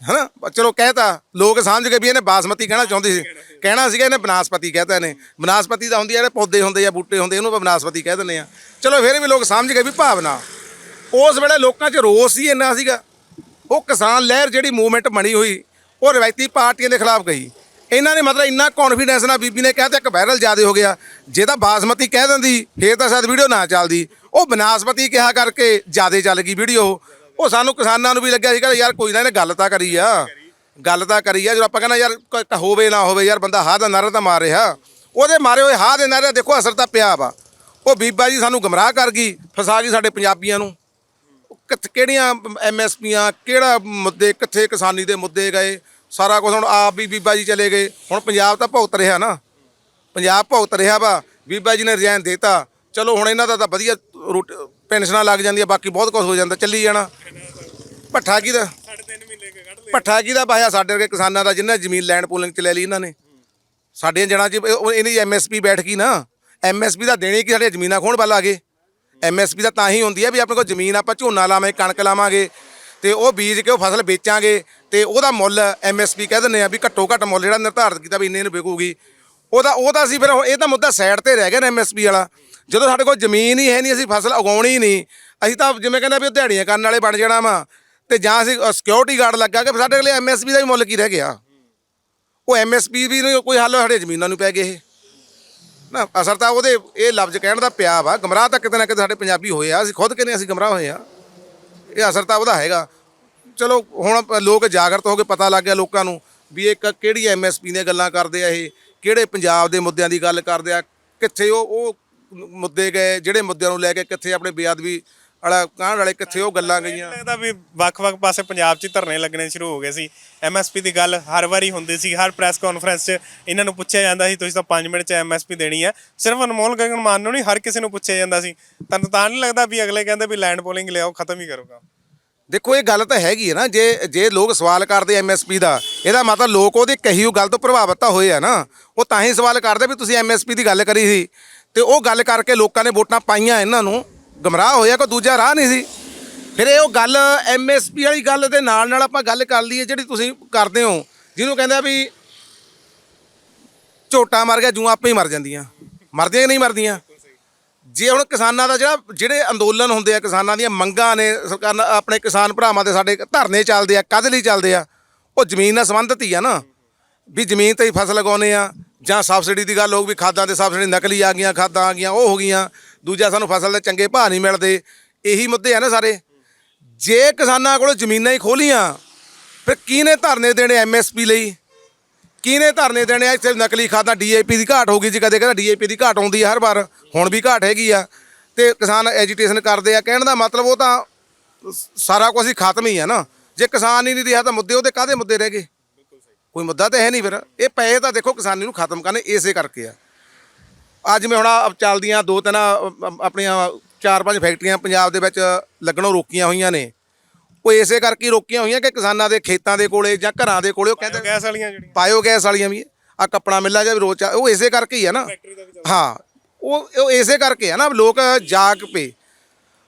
ਹਨਾ? ਚਲੋ ਕਹਿਤਾ ਲੋਕ ਸਮਝ ਗਏ ਵੀ ਇਹਨੇ ਬਾਸਮਤੀ ਕਹਿਣਾ ਚਾਹੁੰਦੇ ਸੀ। ਕਹਿਣਾ ਸੀਗਾ ਇਹਨੇ ਬਨਾਸਪਤੀ ਕਹਿਤਾ ਇਹਨੇ। ਬਨਾਸਪਤੀ ਤਾਂ ਹੁੰਦੀ ਆ ਜਿਹੜੇ ਪੌਦੇ ਹੁੰਦੇ ਆ, ਬੂਟੇ ਹੁੰਦੇ, ਇਹਨੂੰ ਆਪਾਂ ਬਨਾਸਪਤੀ ਕਹਿ ਦਿੰਦੇ ਆ। ਚਲੋ ਫਿਰ ਵੀ ਲੋਕ ਸਮਝ ਗਏ ਵੀ ਭਾਵਨਾ। ਉਸ ਵੇਲੇ ਲੋਕਾਂ 'ਚ ਰੋਸ ਹੀ ਇੰਨਾ ਸੀਗਾ। ਉਹ ਕਿਸਾਨ ਲਹਿਰ ਜਿਹੜੀ ਮੂਵਮੈਂਟ ਬਣੀ ਹੋਈ, ਉਹ ਰਵਾਇਤੀ ਪਾਰਟੀਆਂ ਦੇ ਖਿਲਾਫ ਗਈ। ਇਹਨਾਂ ਨੇ ਮਤਲਬ ਇੰਨਾ ਕੌਨਫੀਡੈਂਸ ਨਾਲ ਬੀਬੀ ਨੇ ਕਹਿਤਾ ਇੱਕ ਵਾਇਰਲ ਜ਼ਿਆਦਾ ਹੋ ਗਿਆ। ਜੇ ਤਾਂ ਬਾਸਮਤੀ ਕਹਿ ਦਿੰਦੀ, ਫੇਰ ਤਾਂ ਸ਼ਾਇਦ ਵੀਡੀਓ ਨਾ ਚੱਲਦੀ। ਉਹ ਬਨਾਸਪਤੀ ਕਿਹਾ ਕਰਕੇ ਜ਼ਿਆਦਾ ਚੱਲ ਗਈ ਵੀਡੀਓ ਉਹ ਸਾਨੂੰ ਕਿਸਾਨਾਂ ਨੂੰ ਵੀ ਲੱਗਿਆ ਸੀਗਾ ਯਾਰ ਕੋਈ ਨਾ ਇਹਨੇ ਗੱਲ ਤਾਂ ਕਰੀ ਆ। ਗੱਲ ਤਾਂ ਕਰੀ ਆ, ਜਦੋਂ ਆਪਾਂ ਕਹਿੰਦਾ ਯਾਰ ਹੋਵੇ ਨਾ ਹੋਵੇ ਯਾਰ, ਬੰਦਾ ਹਾਂ ਦਾ ਨਾਰਾ ਤਾਂ ਮਾਰ ਰਿਹਾ। ਉਹਦੇ ਮਾਰੇ ਹੋਏ ਹਾਂ ਦੇ ਨਾਰੇ ਦੇਖੋ ਅਸਰ ਤਾਂ ਪਿਆ ਵਾ। ਉਹ ਬੀਬਾ ਜੀ ਸਾਨੂੰ ਗਮਰਾਹ ਕਰ ਗਈ, ਫਸਾ ਗਈ ਸਾਡੇ ਪੰਜਾਬੀਆਂ ਨੂੰ। ਕਿੱਥ, ਕਿਹੜੀਆਂ ਐਮਐਸਪੀਆਂ, ਕਿਹੜਾ ਮੁੱਦੇ, ਕਿੱਥੇ ਕਿਸਾਨੀ ਦੇ ਮੁੱਦੇ ਗਏ। ਸਾਰਾ ਕੁਝ ਹੁਣ ਆਪ ਵੀ ਬੀਬਾ ਜੀ ਚਲੇ ਗਏ। ਹੁਣ ਪੰਜਾਬ ਤਾਂ ਭੁਗਤ ਰਿਹਾ ਨਾ। ਪੰਜਾਬ ਭੁਗਤ ਰਿਹਾ ਵਾ। ਬੀਬਾ ਜੀ ਨੇ ਰਿਜ਼ਾਈਨ ਦੇਤਾ। ਚਲੋ ਹੁਣ ਇਹਨਾਂ ਦਾ ਤਾਂ ਵਧੀਆ ਰੋਟ- ਪੈਨਸ਼ਨਾਂ ਲੱਗ ਜਾਂਦੀਆਂ, ਬਾਕੀ ਬਹੁਤ ਕੁਝ ਹੋ ਜਾਂਦਾ, ਚੱਲੀ ਜਾਣਾ। ਭੱਠਾ ਕੀ ਦਾ? ਭੱਠਾ ਕੀ ਦਾ? ਪਾਇਆ ਸਾਡੇ ਵਰਗੇ ਕਿਸਾਨਾਂ ਦਾ ਜਿਨ੍ਹਾਂ ਜ਼ਮੀਨ ਲੈਂਡ ਪੂਲਿੰਗ ਚ ਲੈ ਲਈ ਇਹਨਾਂ ਨੇ। ਸਾਡੀਆਂ ਜਣਾ 'ਚ ਉਹ- ਇਹਦੀ ਐਮਐਸਪੀ ਬੈਠ ਗਈ ਨਾ। ਐਮਐਸਪੀ ਦਾ ਦੇਣੀ ਕਿ ਸਾਡੀਆਂ ਜ਼ਮੀਨਾਂ ਖੋਣ ਵੱਲ ਆ ਗਏ। ਐਮਐਸਪੀ ਦਾ ਤਾਂ ਹੀ ਹੁੰਦੀ ਹੈ ਵੀ ਆਪਣੇ ਕੋਲ ਜ਼ਮੀਨ ਆਪਾਂ ਝੋਨਾ ਲਾਵਾਂਗੇ, ਕਣਕ ਲਾਵਾਂਗੇ। ਤੇ ਉਹ ਬੀਜ ਕੇ ਉਹ ਫਸਲ ਵੇਚਾਂਗੇ ਤੇ ਉਹਦਾ ਮੁੱਲ ਐਮਐਸਪੀ ਕਹਿ ਦਿੰਦੇ ਆ ਵੀ ਘੱਟੋ ਘੱਟ ਮੁੱਲ ਜਿਹੜਾ ਨਿਰਧਾਰਿਤ ਕੀਤਾ ਵੀ ਇੰਨੇ ਨੂੰ ਵਿਕੂਗੀ। ਉਹਦਾ ਉਹ ਤਾਂ ਅਸੀਂ ਫਿਰ ਹੁਣ ਇਹ ਤਾਂ ਮੁੱਦਾ ਸਾਈਡ ਤੇ ਰਹਿ ਗਿਆ ਨਾ ਐਮਐਸਪੀ ਵਾਲਾ। ਜਦੋਂ ਸਾਡੇ ਕੋਲ ਜ਼ਮੀਨ ਹੀ ਹੈ ਨਹੀਂ, ਅਸੀਂ ਫਸਲ ਉਗਾਉਣੀ ਨਹੀਂ, ਅਸੀਂ ਤਾਂ ਜਿਵੇਂ ਕਹਿੰਦੇ ਵੀ ਉਹ ਦਿਹਾੜੀਆਂ ਕਰਨ ਵਾਲੇ ਬਣ ਜਾਣਾ ਵਾ ਤੇ ਜਾਂ ਅਸੀਂ ਸਿਕਿਉਰਿਟੀ ਗਾਰਡ ਲੱਗਾ ਕਿ ਸਾਡੇ ਲਈ ਐਮਐਸਪੀ ਦਾ ਵੀ ਮੁੱਲ ਕੀ ਰਹਿ ਗਿਆ? ਉਹ ਐਮਐਸਪੀ ਵੀ ਕੋਈ ਹੱਲ ਸਾਡੇ ਜ਼ਮੀਨਾਂ ਨੂੰ ਪੈ ਗਏ ਇਹ। ਨਾ, ਅਸਰ ਤਾਂ ਉਹਦੇ, ਇਹ ਲਫ਼ਜ਼ ਕਹਿਣ ਦਾ ਪਿਆ ਵਾ, ਗਮਰਾਹ ਤਾਂ ਕਿਤੇ ਨਾ ਕਿਤੇ ਸਾਡੇ ਪੰਜਾਬੀ ਹੋਏ ਆ, ਅਸੀਂ ਖੁਦ ਕਹਿੰਦੇ ਅਸੀਂ ਗਮਰਾਹ ਹੋਏ ਆ। ਇਹ ਅਸਰ ਤਾਂ ਉਹਦਾ ਹੈਗਾ। ਚਲੋ, ਹੁਣ ਲੋਕ ਜਾਗਰਤ ਹੋ ਕੇ ਪਤਾ ਲੱਗ ਗਿਆ ਲੋਕਾਂ ਨੂੰ ਵੀ ਇਹ ਕ- ਕਿਹੜੀ ਐਮਐਸਪੀ ਦੀਆਂ ਗੱਲਾਂ ਕਰਦੇ ਆ ਇਹ, ਕਿਹੜੇ ਪੰਜਾਬ ਦੇ ਮੁੱਦਿਆਂ ਦੀ ਗੱਲ ਕਰਦੇ ਆ, ਕਿੱਥੇ ਉਹ ਉਹ ਮੁੱਦੇ ਗਏ, ਜਿਹੜੇ ਮੁੱਦਿਆਂ ਨੂੰ ਲੈ ਕੇ ਕਿੱਥੇ ਆਪਣੇ ਬੇਅਦਬੀ ਵਾਲਾ ਕਾਂਡ ਵਾਲੇ ਕਿੱਥੇ ਉਹ ਗੱਲਾਂ ਗਈਆਂ। ਲੱਗਦਾ ਵੀ ਵੱਖ-ਵੱਖ ਪਾਸੇ ਪੰਜਾਬ 'ਚ ਧਰਨੇ ਲੱਗਣੇ ਸ਼ੁਰੂ ਹੋ ਗਏ ਸੀ। ਐਮਐਸਪੀ ਦੀ ਗੱਲ ਹਰ ਵਾਰੀ ਹੁੰਦੀ ਸੀ ਹਰ ਪ੍ਰੈਸ ਕਾਨਫਰੰਸ 'ਚ ਇਹਨਾਂ ਨੂੰ ਪੁੱਛਿਆ ਜਾਂਦਾ ਸੀ ਤੁਸੀਂ ਤਾਂ 5 ਮਿੰਟ 'ਚ ਐਮਐਸਪੀ ਦੇਣੀ ਹੈ ਸਿਰਫ ਅਨਮੋਲ ਗਗਨ ਮਾਨ ਨੂੰ ਨਹੀਂ ਹਰ ਕਿਸੇ ਨੂੰ ਪੁੱਛਿਆ ਜਾਂਦਾ ਸੀ। ਤੁਹਾਨੂੰ ਤਾਂ ਨਹੀਂ ਲੱਗਦਾ ਵੀ ਅਗਲੇ ਕਹਿੰਦੇ ਵੀ ਲੈਂਡ ਪੋਲਿੰਗ ਲਿਆਓ ਖਤਮ ਹੀ ਕਰੋਗਾ ਦੇਖੋ ਇਹ ਗੱਲ ਤਾਂ ਹੈਗੀ ਹੈ ਨਾ ਜੇ ਜੇ ਲੋਕ ਸਵਾਲ ਕਰਦੇ ਐਮਐਸਪੀ ਦਾ ਇਹਦਾ ਮਤਲਬ ਲੋਕ ਉਹਦੀ ਕਹੀ ਹੋਈ ਗੱਲ ਤੋਂ ਪ੍ਰਭਾਵਿਤ ਤਾਂ ਹੋਏ ਆ ਨਾ। ਉਹ ਤਾਂ ਹੀ ਸਵਾਲ ਕਰਦੇ ਵੀ ਤੁਸੀਂ ਐਮਐਸਪੀ ਦੀ ਗੱਲ ਕਰੀ ਸੀ। ਤੇ ਉਹ ਗੱਲ ਕਰਕੇ ਲੋਕਾਂ ਨੇ ਵੋਟਾਂ ਪਾਈਆਂ ਇਹਨਾਂ ਨੂੰ। ਗਮਰਾਹ ਹੋਇਆ ਕੋਈ ਦੂਜਾ ਰਾਹ ਨਹੀਂ ਸੀ। ਫਿਰ ਇਹ ਉਹ ਗੱਲ ਐਮਐਸਪੀ ਵਾਲੀ ਗੱਲ ਦੇ ਨਾਲ ਨਾਲ ਆਪਾਂ ਗੱਲ ਕਰ ਲਈਏ ਜਿਹੜੀ ਤੁਸੀਂ ਕਰਦੇ ਹੋ, ਜਿਹਨੂੰ ਕਹਿੰਦੇ ਆ ਵੀ ਝੋਟਾ ਮਰ ਗਿਆ ਜੂਆਂ ਆਪੇ ਹੀ ਮਰ ਜਾਂਦੀਆਂ। ਮਰਦੀਆਂ ਕਿ ਨਹੀਂ ਮਰਦੀਆਂ? ਜੇ ਹੁਣ ਕਿਸਾਨਾਂ ਦਾ ਜਿਹੜਾ, ਜਿਹੜੇ ਅੰਦੋਲਨ ਹੁੰਦੇ ਆ, ਕਿਸਾਨਾਂ ਦੀਆਂ ਮੰਗਾਂ ਨੇ, ਸਰਕਾਰ ਆਪਣੇ ਕਿਸਾਨ ਭਰਾਵਾਂ ਦੇ ਸਾਡੇ ਧਰਨੇ ਚੱਲਦੇ ਆ, ਕਦ ਲਈ ਚੱਲਦੇ ਆ, ਉਹ ਜ਼ਮੀਨ ਨਾਲ ਸੰਬੰਧਿਤ ਹੀ ਆ ਨਾ। ਵੀ ਜ਼ਮੀਨ ਤੇ ਹੀ ਫਸਲ ਲਗਾਉਨੇ ਆ, ਜਾਂ ਸਬਸਿਡੀ ਦੀ ਗੱਲ ਹੋਊ ਵੀ ਖਾਦਾਂ ਤੇ ਸਬਸਿਡੀ ਨਕਲੀ ਆ ਗਈਆਂ, ਖਾਦਾਂ ਆ ਗਈਆਂ, ਉਹ ਹੋ ਗਈਆਂ। ਦੂਜਾ ਸਾਨੂੰ ਫਸਲ ਦੇ ਚੰਗੇ ਭਾਅ ਨਹੀਂ ਮਿਲਦੇ। ਇਹੀ ਮੁੱਦੇ ਆ ਨਾ ਸਾਰੇ। ਜੇ ਕਿਸਾਨਾਂ ਕੋਲ ਜ਼ਮੀਨਾਂ ਹੀ ਖੋਲੀਆਂ, ਫਿਰ ਕਿਹਨੇ ਧਰਨੇ ਦੇਣੇ ਐਮਐਸਪੀ ਲਈ? ਕਿਹਨੇ ਧਰਨੇ ਦੇਣੇ ਆ? ਇੱਥੇ ਨਕਲੀ ਖਾਦਾਂ ਡੀਏਪੀ ਦੀ ਘਾਟ ਹੋ ਗਈ ਜੀ। ਕਦੇ ਕਹਿੰਦਾ ਡੀਏਪੀ ਦੀ ਘਾਟ ਆਉਂਦੀ ਆ ਹਰ ਵਾਰ। ਹੁਣ ਵੀ ਘਾਟ ਹੈਗੀ ਆ। ਤੇ ਕਿਸਾਨ ਐਜੀਟੇਸ਼ਨ ਕਰਦੇ ਆ। ਕਹਿਣ ਦਾ ਮਤਲਬ ਉਹ ਤਾਂ ਸਾਰਾ ਕੁਝ ਹੀ ਖਤਮ ਹੀ ਆ ਨਾ। ਜੇ ਕਿਸਾਨ ਹੀ ਨਹੀਂ ਰਿਹਾ ਤਾਂ ਮੁੱਦੇ ਉਹਦੇ ਕਾਹਦੇ ਮੁੱਦੇ ਰਹਿ ਗਏ? ਕੋਈ ਮੁੱਦਾ ਤਾਂ ਹੈ ਨਹੀਂ ਫਿਰ। ਇਹ ਪਏ ਤਾਂ ਦੇਖੋ ਕਿਸਾਨੀ ਨੂੰ ਖਤਮ ਕਰਨੇ ਇਸੇ ਕਰਕੇ ਆ। ਅੱਜ ਮੈਂ ਹੁਣ ਆਹ ਚੱਲਦੀਆਂ ਦੋ ਤਿੰਨ ਆਪਣੀਆਂ ਚਾਰ ਪੰਜ ਫੈਕਟਰੀਆਂ ਪੰਜਾਬ ਦੇ ਵਿੱਚ ਲੱਗਣੋਂ ਰੋਕੀਆਂ ਹੋਈਆਂ ਨੇ। ਉਹ ਇਸੇ ਕਰਕੇ ਰੋਕੀਆਂ ਹੋਈਆਂ ਕਿ ਕਿਸਾਨਾਂ ਦੇ ਖੇਤਾਂ ਦੇ ਕੋਲੇ ਜਾਂ ਘਰਾਂ ਦੇ ਕੋਲੇ ਉਹ ਕਹਿੰਦੇ ਗੈਸ ਵਾਲੀਆਂ ਜਿਹੜੀਆਂ। ਬਾਇਓਗੈਸ ਵਾਲੀਆਂ ਵੀ ਆ ਕੱਪੜਾ ਮਿੱਲਾ ਜਾਂ ਚੱਲ- ਉਹ ਇਸੇ ਕਰਕੇ ਹੀ ਆ ਨਾ। ਹਾਂ ਉਹ ਉਹ ਇਸੇ ਕਰਕੇ ਆ ਨਾ ਲੋਕ ਜਾਗ ਪਏ।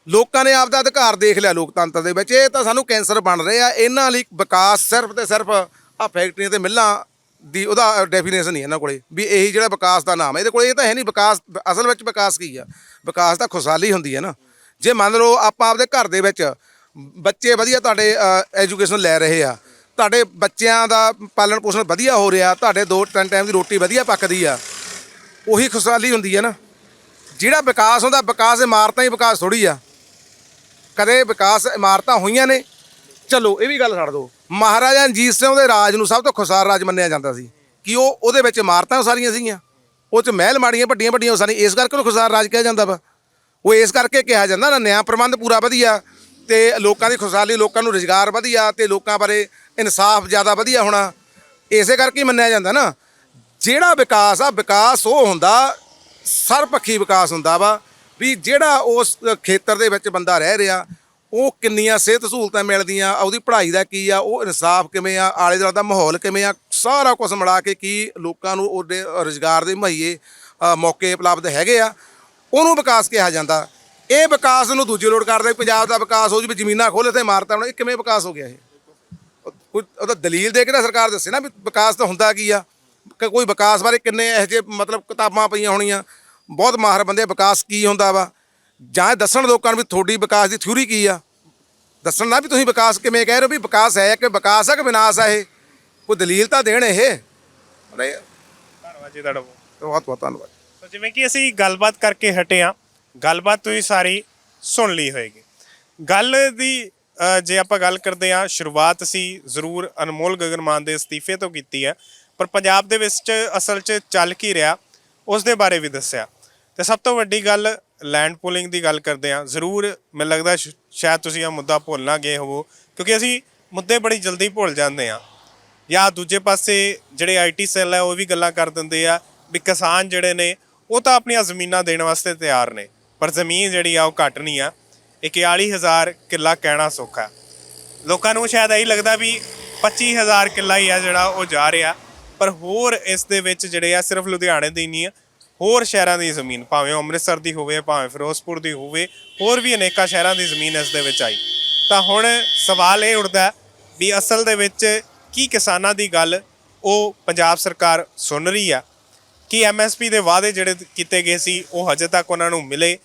ਲੋਕਾਂ ਨੇ ਆਪਦਾ ਅਧਿਕਾਰ ਦੇਖ ਲਿਆ ਲੋਕਤੰਤਰ ਦੇ ਵਿੱਚ। ਇਹ ਤਾਂ ਸਾਨੂੰ ਕੈਂਸਰ ਬਣ ਰਹੇ ਆ। ਇਹਨਾਂ ਲਈ ਵਿਕਾਸ ਸਿਰਫ ਤੇ ਸਿਰਫ ਆ ਫੈਕਟਰੀਆਂ ਤੇ ਮਿੱਲਾਂ ਦੀ ਉਹਦਾ ਡੈਫੀਨੇਸ਼ਨ ਨਹੀਂ ਇਹਨਾਂ ਕੋਲੇ, ਵੀ ਇਹੀ ਜਿਹੜਾ ਵਿਕਾਸ ਦਾ ਨਾਮ ਹੈ। ਇਹਦੇ ਕੋਲੇ ਇਹ ਤਾਂ ਹੈ ਨਹੀਂ, ਵਿਕਾਸ, ਅਸਲ ਵਿੱਚ ਵਿਕਾਸ ਕੀ ਆ? ਵਿਕਾਸ ਤਾਂ ਖੁਸ਼ਹਾਲੀ ਹੁੰਦੀ ਹੈ ਨਾ। ਜੇ ਮੰਨ ਲਓ ਆਪਾਂ ਆਪਦੇ ਘਰ ਦੇ ਵਿੱਚ ਬੱਚੇ ਵਧੀਆ ਤੁਹਾਡੇ ਐਜੂਕੇਸ਼ਨ ਲੈ ਰਹੇ ਆ, ਤੁਹਾਡੇ ਬੱਚਿਆਂ ਦਾ ਪਾਲਣ ਪੋਸ਼ਣ ਵਧੀਆ ਹੋ ਰਿਹਾ, ਤੁਹਾਡੇ ਦੋ ਤਿੰਨ ਟਾਈਮ ਦੀ ਰੋਟੀ ਵਧੀਆ ਪੱਕਦੀ ਆ, ਉਹੀ ਖੁਸ਼ਹਾਲੀ ਹੁੰਦੀ ਹੈ ਨਾ। ਜਿਹੜਾ ਵਿਕਾਸ ਹੁੰਦਾ, ਵਿਕਾਸ ਇਮਾਰਤਾਂ ਹੀ ਵਿਕਾਸ ਥੋੜੀ ਆ। ਕਦੇ ਵਿਕਾਸ ਇਮਾਰਤਾਂ ਹੋਈਆਂ ਨੇ, ਚਲੋ ਇਹ ਵੀ ਗੱਲ ਛੱਡ ਦਿਓ। ਮਹਾਰਾਜਾ ਰਣਜੀਤ ਸਿੰਘ ਦੇ ਰਾਜ ਨੂੰ ਸਭ ਤੋਂ ਖੁਸ਼ਹਾਲ ਰਾਜ ਮੰਨਿਆ ਜਾਂਦਾ ਸੀ। ਕਿ ਉਹ ਉਹਦੇ ਵਿੱਚ ਇਮਾਰਤਾਂ ਸਾਰੀਆਂ ਸੀਗੀਆਂ? ਉਹ ਚ ਮਹਿਲ ਮਾੜੀਆਂ, ਵੱਡੀਆਂ ਵੱਡੀਆਂ ਉਹ ਸਾਰੀਆਂ, ਇਸ ਕਰਕੇ ਉਹਨੂੰ ਖੁਸ਼ਾਰ ਰਾਜ ਕਿਹਾ ਜਾਂਦਾ ਵਾ। ਉਹ ਇਸ ਕਰਕੇ ਕਿਹਾ ਜਾਂਦਾ ਨਾ, ਨਿਆਂ ਪ੍ਰਬੰਧ ਪੂਰਾ ਵਧੀਆ ਤੇ ਲੋਕਾਂ ਦੀ ਖੁਸ਼ਹਾਲੀ, ਲੋਕਾਂ ਨੂੰ ਰੁਜ਼ਗਾਰ ਵਧੀਆ ਤੇ ਲੋਕਾਂ ਬਾਰੇ ਇਨਸਾਫ ਜ਼ਿਆਦਾ ਵਧੀਆ ਹੋਣਾ, ਇਸੇ ਕਰਕੇ ਹੀ ਮੰਨਿਆ ਜਾਂਦਾ ਨਾ। ਜਿਹੜਾ ਵਿਕਾਸ ਆ, ਵਿਕਾਸ ਉਹ ਹੁੰਦਾ ਸਰਪੱਖੀ ਵਿਕਾਸ ਹੁੰਦਾ ਵਾ, ਵੀ ਜਿਹੜਾ ਉਸ ਖੇਤਰ ਦੇ ਵਿੱਚ ਬੰਦਾ ਰਹਿ ਰਿਹਾ ਉਹ ਕਿੰਨੀਆਂ ਸਿਹਤ ਸਹੂਲਤਾਂ ਮਿਲਦੀਆਂ ਉਹਦੀ ਪੜ੍ਹਾਈ ਦਾ ਕੀ ਆ ਉਹ ਇਨਸਾਫ ਕਿਵੇਂ ਆ ਆਲੇ ਦੁਆਲੇ ਦਾ ਮਾਹੌਲ ਕਿਵੇਂ ਆ ਸਾਰਾ ਕੁਝ ਮਿਲਾ ਕੇ ਕੀ ਲੋਕਾਂ ਨੂੰ ਉਹਦੇ ਰੁਜ਼ਗਾਰ ਦੇ ਮੁਹੱਈਏ ਮੌਕੇ ਉਪਲਬਧ ਹੈਗੇ ਆ ਉਹਨੂੰ ਵਿਕਾਸ ਕਿਹਾ ਜਾਂਦਾ। ਇਹ ਵਿਕਾਸ ਨੂੰ ਦੂਜੇ ਲੋੜ ਕਰਦੇ ਪੰਜਾਬ ਦਾ ਵਿਕਾਸ ਹੋ ਜੀ ਵੀ ਜ਼ਮੀਨਾਂ ਖੋਲੇ ਤੇ ਮਾਰਤਾ ਬਣਾ ਇਹ ਕਿਵੇਂ ਵਿਕਾਸ ਹੋ ਗਿਆ ਇਹ? ਉਹ- ਕੋਈ ਉਹਦਾ ਦਲੀਲ ਦੇ ਕੇ ਨਾ ਸਰਕਾਰ ਦੱਸੇ ਨਾ ਵੀ ਵਿਕਾਸ ਤਾਂ ਹੁੰਦਾ ਕੀ ਆ ਕੋਈ ਵਿਕਾਸ ਬਾਰੇ ਕਿੰਨੇ ਇਹੋ ਜਿਹੇ ਮਤਲਬ ਕਿਤਾਬਾਂ ਪਈਆਂ ਹੋਣੀਆਂ ਬਹੁਤ ਮਾਹਰ ਬੰਦੇ ਆ, ਵਿਕਾਸ ਕੀ ਹੁੰਦਾ ਵਾ? ਜਾਂ ਇਹ ਦੱਸਣ ਲੋਕਾਂ ਨੂੰ ਵੀ ਤੁਹਾਡੀ ਵਿਕਾਸ ਦੀ ਥਿਊਰੀ ਕੀ ਆ? ਦੱਸਣ ਨਾ ਵੀ ਤੁਸੀਂ ਵਿਕਾਸ ਕਿਵੇਂ ਕਹਿ ਰਹੇ ਹੋ ਵੀ ਵਿਕਾਸ ਹੈ ਕਿ ਵਿਕਾਸ ਹੈ ਕਿ ਵਿਨਾਸ਼ ਹੈ ਇਹ? ਕੋਈ ਦਲੀਲ ਤਾਂ ਦੇਣ ਇਹ? ਅਰੇ ਧੰਨਵਾਦ ਜੀ ਤੁਹਾਡਾ ਬਹੁਤ। ਬਹੁਤ ਧੰਨਵਾਦ। ਸੋ ਜਿਵੇਂ ਕਿ ਅਸੀਂ ਗੱਲਬਾਤ ਕਰਕੇ ਹਟੇ ਆ ਗੱਲਬਾਤ ਤੁਸੀਂ ਸਾਰੀ ਸੁਣ ਲਈ ਹੋਏਗੀ। ਗੱਲ ਦੀ ਜੇ ਆਪਾਂ ਗੱਲ ਕਰਦੇ ਆ ਸ਼ੁਰੂਆਤ ਅਸੀਂ ਜ਼ਰੂਰ ਅਨਮੋਲ ਗਗਨ ਮਾਨ ਦੇ ਅਸਤੀਫੇ ਤੋਂ ਕੀਤੀ ਹੈ ਪਰ ਪੰਜਾਬ ਦੇ ਵਿੱਚ ਅਸਲ 'ਚ ਚੱਲ ਕੀ ਰਿਹਾ ਉਸ ਦੇ ਬਾਰੇ ਵੀ ਦੱਸਿਆ। ਤੇ ਸਭ ਤੋਂ ਵੱਡੀ ਗੱਲ ਲੈਂਡ ਪੂਲਿੰਗ ਦੀ ਗੱਲ ਕਰਦੇ ਆ ਜ਼ਰੂਰ ਮੈਨੂੰ ਲੱਗਦਾ ਸ਼- ਸ਼ਾਇਦ ਤੁਸੀਂ ਇਹ ਮੁੱਦਾ ਭੁੱਲ ਨਾ ਗਏ ਹੋਵੋ, ਕਿਉਂਕਿ ਅਸੀਂ ਮੁੱਦੇ ਬੜੀ ਜਲਦੀ ਭੁੱਲ ਜਾਂਦੇ ਆ ਜਾਂ ਦੂਜੇ ਪਾਸੇ ਜਿਹੜੇ ਆਈਟੀ ਸੈੱਲ ਆ, ਉਹ ਵੀ ਗੱਲਾਂ ਕਰ ਦਿੰਦੇ ਆ ਵੀ ਕਿਸਾਨ ਜਿਹੜੇ ਨੇ, ਉਹ ਤਾਂ ਆਪਣੀਆਂ ਜ਼ਮੀਨਾਂ ਦੇਣ ਵਾਸਤੇ ਤਿਆਰ ਨੇ, ਪਰ ਜ਼ਮੀਨ ਜਿਹੜੀ ਆ, ਉਹ ਘੱਟ ਨਹੀਂ ਆ। 41000 ਕਿੱਲਾ ਕਹਿਣਾ ਸੌਖਾ ਲੋਕਾਂ ਨੂੰ ਸ਼ਾਇਦ ਇਹੀ ਲੱਗਦਾ ਵੀ 25000 ਕਿੱਲਾ ਹੀ ਆ ਜਿਹੜਾ ਉਹ ਜਾ ਰਿਹਾ, ਪਰ ਹੋਰ ਇਸ ਦੇ ਵਿੱਚ ਜਿਹੜੇ ਆ, ਸਿਰਫ ਲੁਧਿਆਣੇ ਦੇ ਹੀ ਨਹੀਂ ਆ ਹੋਰ ਸ਼ਹਿਰਾਂ ਦੀ ਜ਼ਮੀਨ, ਭਾਵੇਂ ਉਹ ਅੰਮ੍ਰਿਤਸਰ ਦੀ ਹੋਵੇ ਭਾਵੇਂ ਫਿਰੋਜ਼ਪੁਰ ਦੀ ਹੋਵੇ, ਹੋਰ ਵੀ ਅਨੇਕਾਂ ਸ਼ਹਿਰਾਂ ਦੀ ਜ਼ਮੀਨ ਇਸ ਦੇ ਵਿੱਚ ਆਈ। ਤਾਂ ਹੁਣ ਸਵਾਲ ਇਹ ਉੱਠਦਾ ਵੀ ਅਸਲ ਦੇ ਵਿੱਚ ਕੀ ਕਿਸਾਨਾਂ ਦੀ ਗੱਲ ਉਹ ਪੰਜਾਬ ਸਰਕਾਰ ਸੁਣ ਰਹੀ ਆ? ਕਿ ਐਮਐਸਪੀ ਦੇ ਵਾਅਦੇ ਜਿਹੜੇ ਕੀਤੇ ਗਏ ਸੀ, ਉਹ ਹਜੇ ਤੱਕ ਉਹਨਾਂ ਨੂੰ ਮਿਲੇ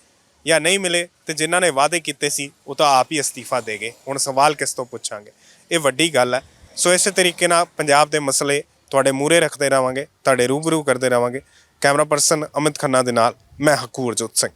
ਜਾਂ ਨਹੀਂ ਮਿਲੇ? ਤੇ ਜਿਨ੍ਹਾਂ ਨੇ ਵਾਅਦੇ ਕੀਤੇ ਸੀ, ਉਹ ਤਾਂ ਆਪ ਹੀ ਅਸਤੀਫਾ ਦੇ ਗਏ। ਹੁਣ ਸਵਾਲ ਕਿਸ ਤੋਂ ਪੁੱਛਾਂਗੇ? ਇਹ ਵੱਡੀ ਗੱਲ ਹੈ। ਸੋ ਇਸੇ ਤਰੀਕੇ ਨਾਲ ਪੰਜਾਬ ਦੇ ਮਸਲੇ ਤੁਹਾਡੇ ਮੂਹਰੇ ਰੱਖਦੇ ਰਵਾਂਗੇ ਤੁਹਾਡੇ ਰੂਬਰੂ ਕਰਦੇ ਰਵਾਂਗੇ ਕੈਮਰਾ ਪਰਸਨ ਅਮਿਤ ਖੰਨਾ ਦੇ ਨਾਲ ਮੈਂ ਹਕੂਰਜੋਤ ਸਿੰਘ।